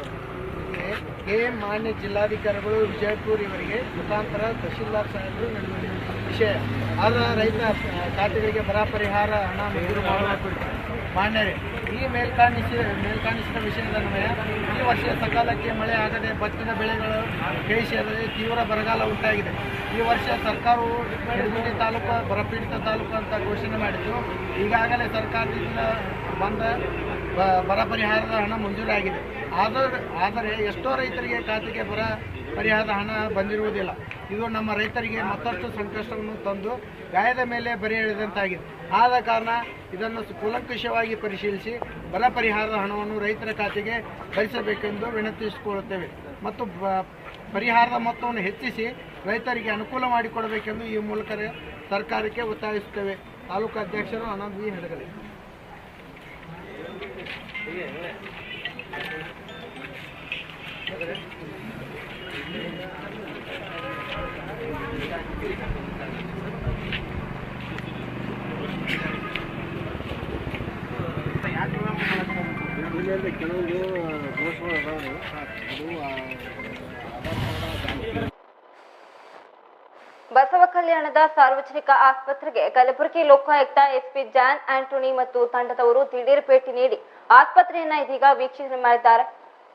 Speaker 9: ಕೆ ಮಾನ್ಯ ಜಿಲ್ಲಾಧಿಕಾರಿಗಳು ವಿಜಯಪುರ ಇವರಿಗೆ ಮುಖಾಂತರ ತಹಶೀಲ್ದಾರ್ ಸಾಹೇಬರು ನಡೆದ ವಿಷಯ. ಆದರೆ ರೈತ ಖಾತೆಗಳಿಗೆ ಬರ ಪರಿಹಾರ ಹಣ ಮಂಜೂರು ಮಾಡಬೇಕು ಈ ಮೇಲ್ಕಾಣಿಸಿ ಮೇಲ್ಕಾಣಿಸಿದ ವಿಷಯದನ್ವಯ ಈ ವರ್ಷ ಸಕಾಲಕ್ಕೆ ಮಳೆ ಆಗದೆ ಭತ್ತದ ಬೆಳೆಗಳು ಸೇರದೆ ತೀವ್ರ ಬರಗಾಲ ಉಂಟಾಗಿದೆ. ಈ ವರ್ಷ ಸರ್ಕಾರವು ಯಡಗುಂಡಿ ತಾಲೂಕು, ಬರಪೀಡಿತ ತಾಲೂಕು ಅಂತ ಘೋಷಣೆ ಮಾಡಿದ್ದು, ಈಗಾಗಲೇ ಸರ್ಕಾರದಿಂದ ಬಂದ ಬರ ಪರಿಹಾರದ ಹಣ ಮಂಜೂರಾಗಿದೆ. ಆದರೆ ಆದರೆ ಎಷ್ಟೋ ರೈತರಿಗೆ ಖಾತೆಗೆ ಬರ ಪರಿಹಾರದ ಹಣ ಬಂದಿರುವುದಿಲ್ಲ. ಇದು ನಮ್ಮ ರೈತರಿಗೆ ಮತ್ತಷ್ಟು ಸಂಕಷ್ಟವನ್ನು ತಂದು ಗಾಯದ ಮೇಲೆ ಬರೆ ಎಳೆದಂತಾಗಿದೆ. ಆದ ಕಾರಣ ಇದನ್ನು ಕೂಲಂಕಷವಾಗಿ ಪರಿಶೀಲಿಸಿ ಬರ ಪರಿಹಾರದ ಹಣವನ್ನು ರೈತರ ಖಾತೆಗೆ ಭರಿಸಬೇಕೆಂದು ವಿನಂತಿಸಿಕೊಳ್ಳುತ್ತೇವೆ. ಮತ್ತು ಪರಿಹಾರದ ಮೊತ್ತವನ್ನು ಹೆಚ್ಚಿಸಿ ರೈತರಿಗೆ ಅನುಕೂಲ ಮಾಡಿಕೊಡಬೇಕೆಂದು ಈ ಮೂಲಕ ಸರ್ಕಾರಕ್ಕೆ ಒತ್ತಾಯಿಸುತ್ತೇವೆ. ತಾಲೂಕು ಅಧ್ಯಕ್ಷರು ಆನಂದ್ ವಿ ಹೆಡಗಡೆ
Speaker 1: ಬಸವ ಕಲ್ಯಾಣದ ಸಾರ್ವಜನಿಕ ಆಸ್ಪತ್ರೆಗೆ Kalaburagi Lokayukta SP John Antony ಮತ್ತು ತಂಡದವರು ದಿಢೀರ್ ಭೇಟಿ ನೀಡಿ ಆಸ್ಪತ್ರೆಯನ್ನ ಇದೀಗ ವೀಕ್ಷಣೆ ಮಾಡಿದ್ದಾರೆ.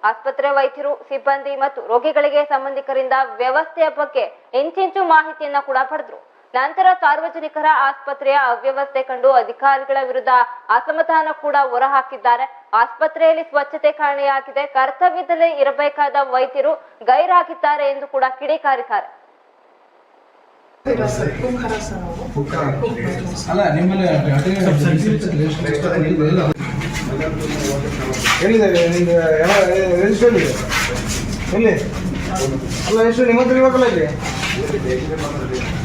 Speaker 1: ಆಸ್ಪತ್ರೆ ವೈದ್ಯರು, ಸಿಬ್ಬಂದಿ ಮತ್ತು ರೋಗಿಗಳಿಗೆ ಸಂಬಂಧಿಕರಿಂದ ವ್ಯವಸ್ಥೆಯ ಬಗ್ಗೆ ಇಂಚಿಂಚು ಮಾಹಿತಿಯನ್ನ ಕೂಡ ಪಡೆದ್ರು. ನಂತರ ಸಾರ್ವಜನಿಕರ ಆಸ್ಪತ್ರೆಯ ಅವ್ಯವಸ್ಥೆ ಕಂಡು ಅಧಿಕಾರಿಗಳ ವಿರುದ್ಧ ಅಸಮಾಧಾನ ಕೂಡ ಹೊರಹಾಕಿದ್ದಾರೆ. ಆಸ್ಪತ್ರೆಯಲ್ಲಿ ಸ್ವಚ್ಛತೆ ಕಾಣೆಯಾಗಿದೆ. ಕರ್ತವ್ಯದಲ್ಲಿ ಇರಬೇಕಾದ ವೈದ್ಯರು ಗೈರಾಗಿದ್ದಾರೆ ಎಂದು ಕೂಡ ಕಿಡಿಕಾರಿದ್ದಾರೆ.
Speaker 2: ಅಲ್ಲ ಎಷ್ಟು ನಿಮ್ಮ ಹತ್ರ ಹಾಂ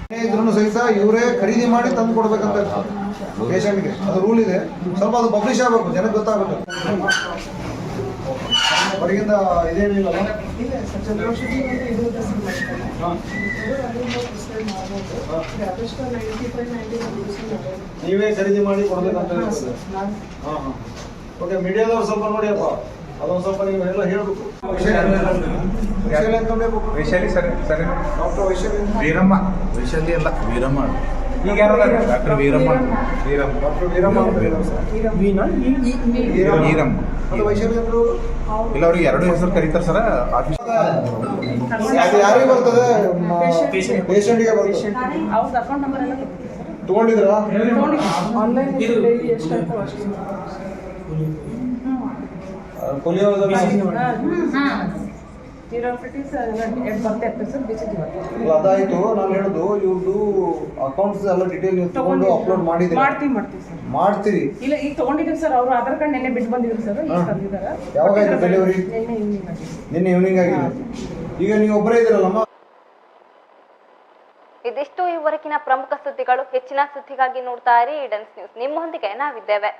Speaker 2: ಸಹಿತ ಇವರೇ ಖರೀದಿ ಮಾಡಿ ತಂದು ಕೊಡ್ಬೇಕಂತ ಪೇಷಂಟ್ಗೆ ಅದು ರೂಲ್ ಇದೆ. ಸ್ವಲ್ಪ ಅದು ಪಬ್ಲಿಷ್ ಆಗಬೇಕು. ಜನಕ್ಕೆ ಗೊತ್ತಾಗುತ್ತೆ. ಹೊರಗಿಂದ ಇದೇನಿಲ್ಲ ನೀವೇ ಖರೀದಿ ಮಾಡಿ ಕೊಡ್ಬೇಕಂತ ಇರ್ತದೆ ಹಾಂ. ಹಾಂ ಓಕೆ ಮೀಡಿಯಾದವ್ರು ಸ್ವಲ್ಪ ನೋಡಿಯಪ್ಪ ಅದೊಂದು ಸ್ವಲ್ಪ ನೀವು ಎಲ್ಲ ಹೇಳಬೇಕು. ವೈಶಾಲಿ ಅಂತ ಬೇಕು
Speaker 10: ವೈಶಾಲಿ ಸರಿ ಸರಿ.
Speaker 2: ಡಾಕ್ಟರ್ ವೈಶಾಲಿ.
Speaker 10: ವೀರಮ್ಮ. ವೈಶಾಲಿ ಅಲ್ಲ ವೀರಮ್ಮ. ಈಗ ಯಾರು ಡಾಕ್ಟರ್ ವೀರಮ್ಮ. ವೀರಮ್ಮ.
Speaker 2: ಡಾಕ್ಟರ್ ವೀರಮ್ಮ ಅಂತ ಸರ್. ವೀರಮ್ಮ.
Speaker 10: ವೀರಮ್ಮ.
Speaker 2: ಅದು ವೈಶಾಲಿ ಅವರು
Speaker 10: ಇಲ್ಲ ಅವ್ರಿಗೆ ಎರಡು ಹೆಸರು ಕರೀತಾರೆ ಸರ್ ಆಫೀಸ್.
Speaker 2: ಅದು ಯಾರಿಗೆ ಬರ್ತದೆ? ಪೇಷಂಟ್ಗೆ. ಬರ್ತದೆ.
Speaker 11: ಅವ್ರದ್ದು ಅಕೌಂಟ್ ನಂಬರ್ ಎಲ್ಲ
Speaker 2: ತಗೊಂಡಿದ್ರಾ?
Speaker 11: ಆನ್ಲೈನ್ ಎಷ್ಟು
Speaker 2: ಪೋಲಿಯೋ
Speaker 11: ಇರ್ತದೆ
Speaker 2: ಅದಾಯ್ತು. ನಾನು ಹೇಳುದು ಇವ್ರದ್ದು ಅಕೌಂಟ್ಸ್ ಎಲ್ಲ ಡೀಟೇಲ್ ನೀವು ತಗೊಂಡು ಅಪ್ಲೋಡ್ ಮಾಡಿದ್ರಿ
Speaker 11: ಮಾಡ್ತೀವಿ ಮಾಡ್ತೀವಿ ಸರ್.
Speaker 2: ಮಾಡ್ತೀರಿ.
Speaker 11: ಇಲ್ಲ ಈಗ ತಗೊಂಡಿದ್ದೀವಿ ಸರ್. ಅವರು ಆಧಾರ್ ಕಾರ್ಡ್ ನೆನ್ನೆ ಬಿಟ್ಟು ಬಂದಿದ್ರು ಸರ್.
Speaker 2: ಯಾವಾಗ ಆಯ್ತು ಡೆಲಿವರಿ
Speaker 11: ನಿನ್ನೆ ಈವ್ನಿಂಗ್ ಆಗಿದೆ.
Speaker 2: ನಿನ್ನೆ ಈವ್ನಿಂಗ್ ಆಗಿದೆ. ಈಗ ನೀವು ಒಬ್ಬರೇ ಇದ್ದೀರಲ್ಲಮ್ಮ?
Speaker 1: ಇದಿಷ್ಟು ಈವರೆಗಿನ ಪ್ರಮುಖ ಸುದ್ದಿಗಳು ಹೆಚ್ಚಿನ ಸುದ್ದಿಗಾಗಿ ನೋಡ್ತಾ ಇರಿ. ಈಡನ್ಸ್ ನ್ಯೂಸ್ ನಿಮ್ಮೊಂದಿಗೆ ನಾವಿದ್ದೇವೆ.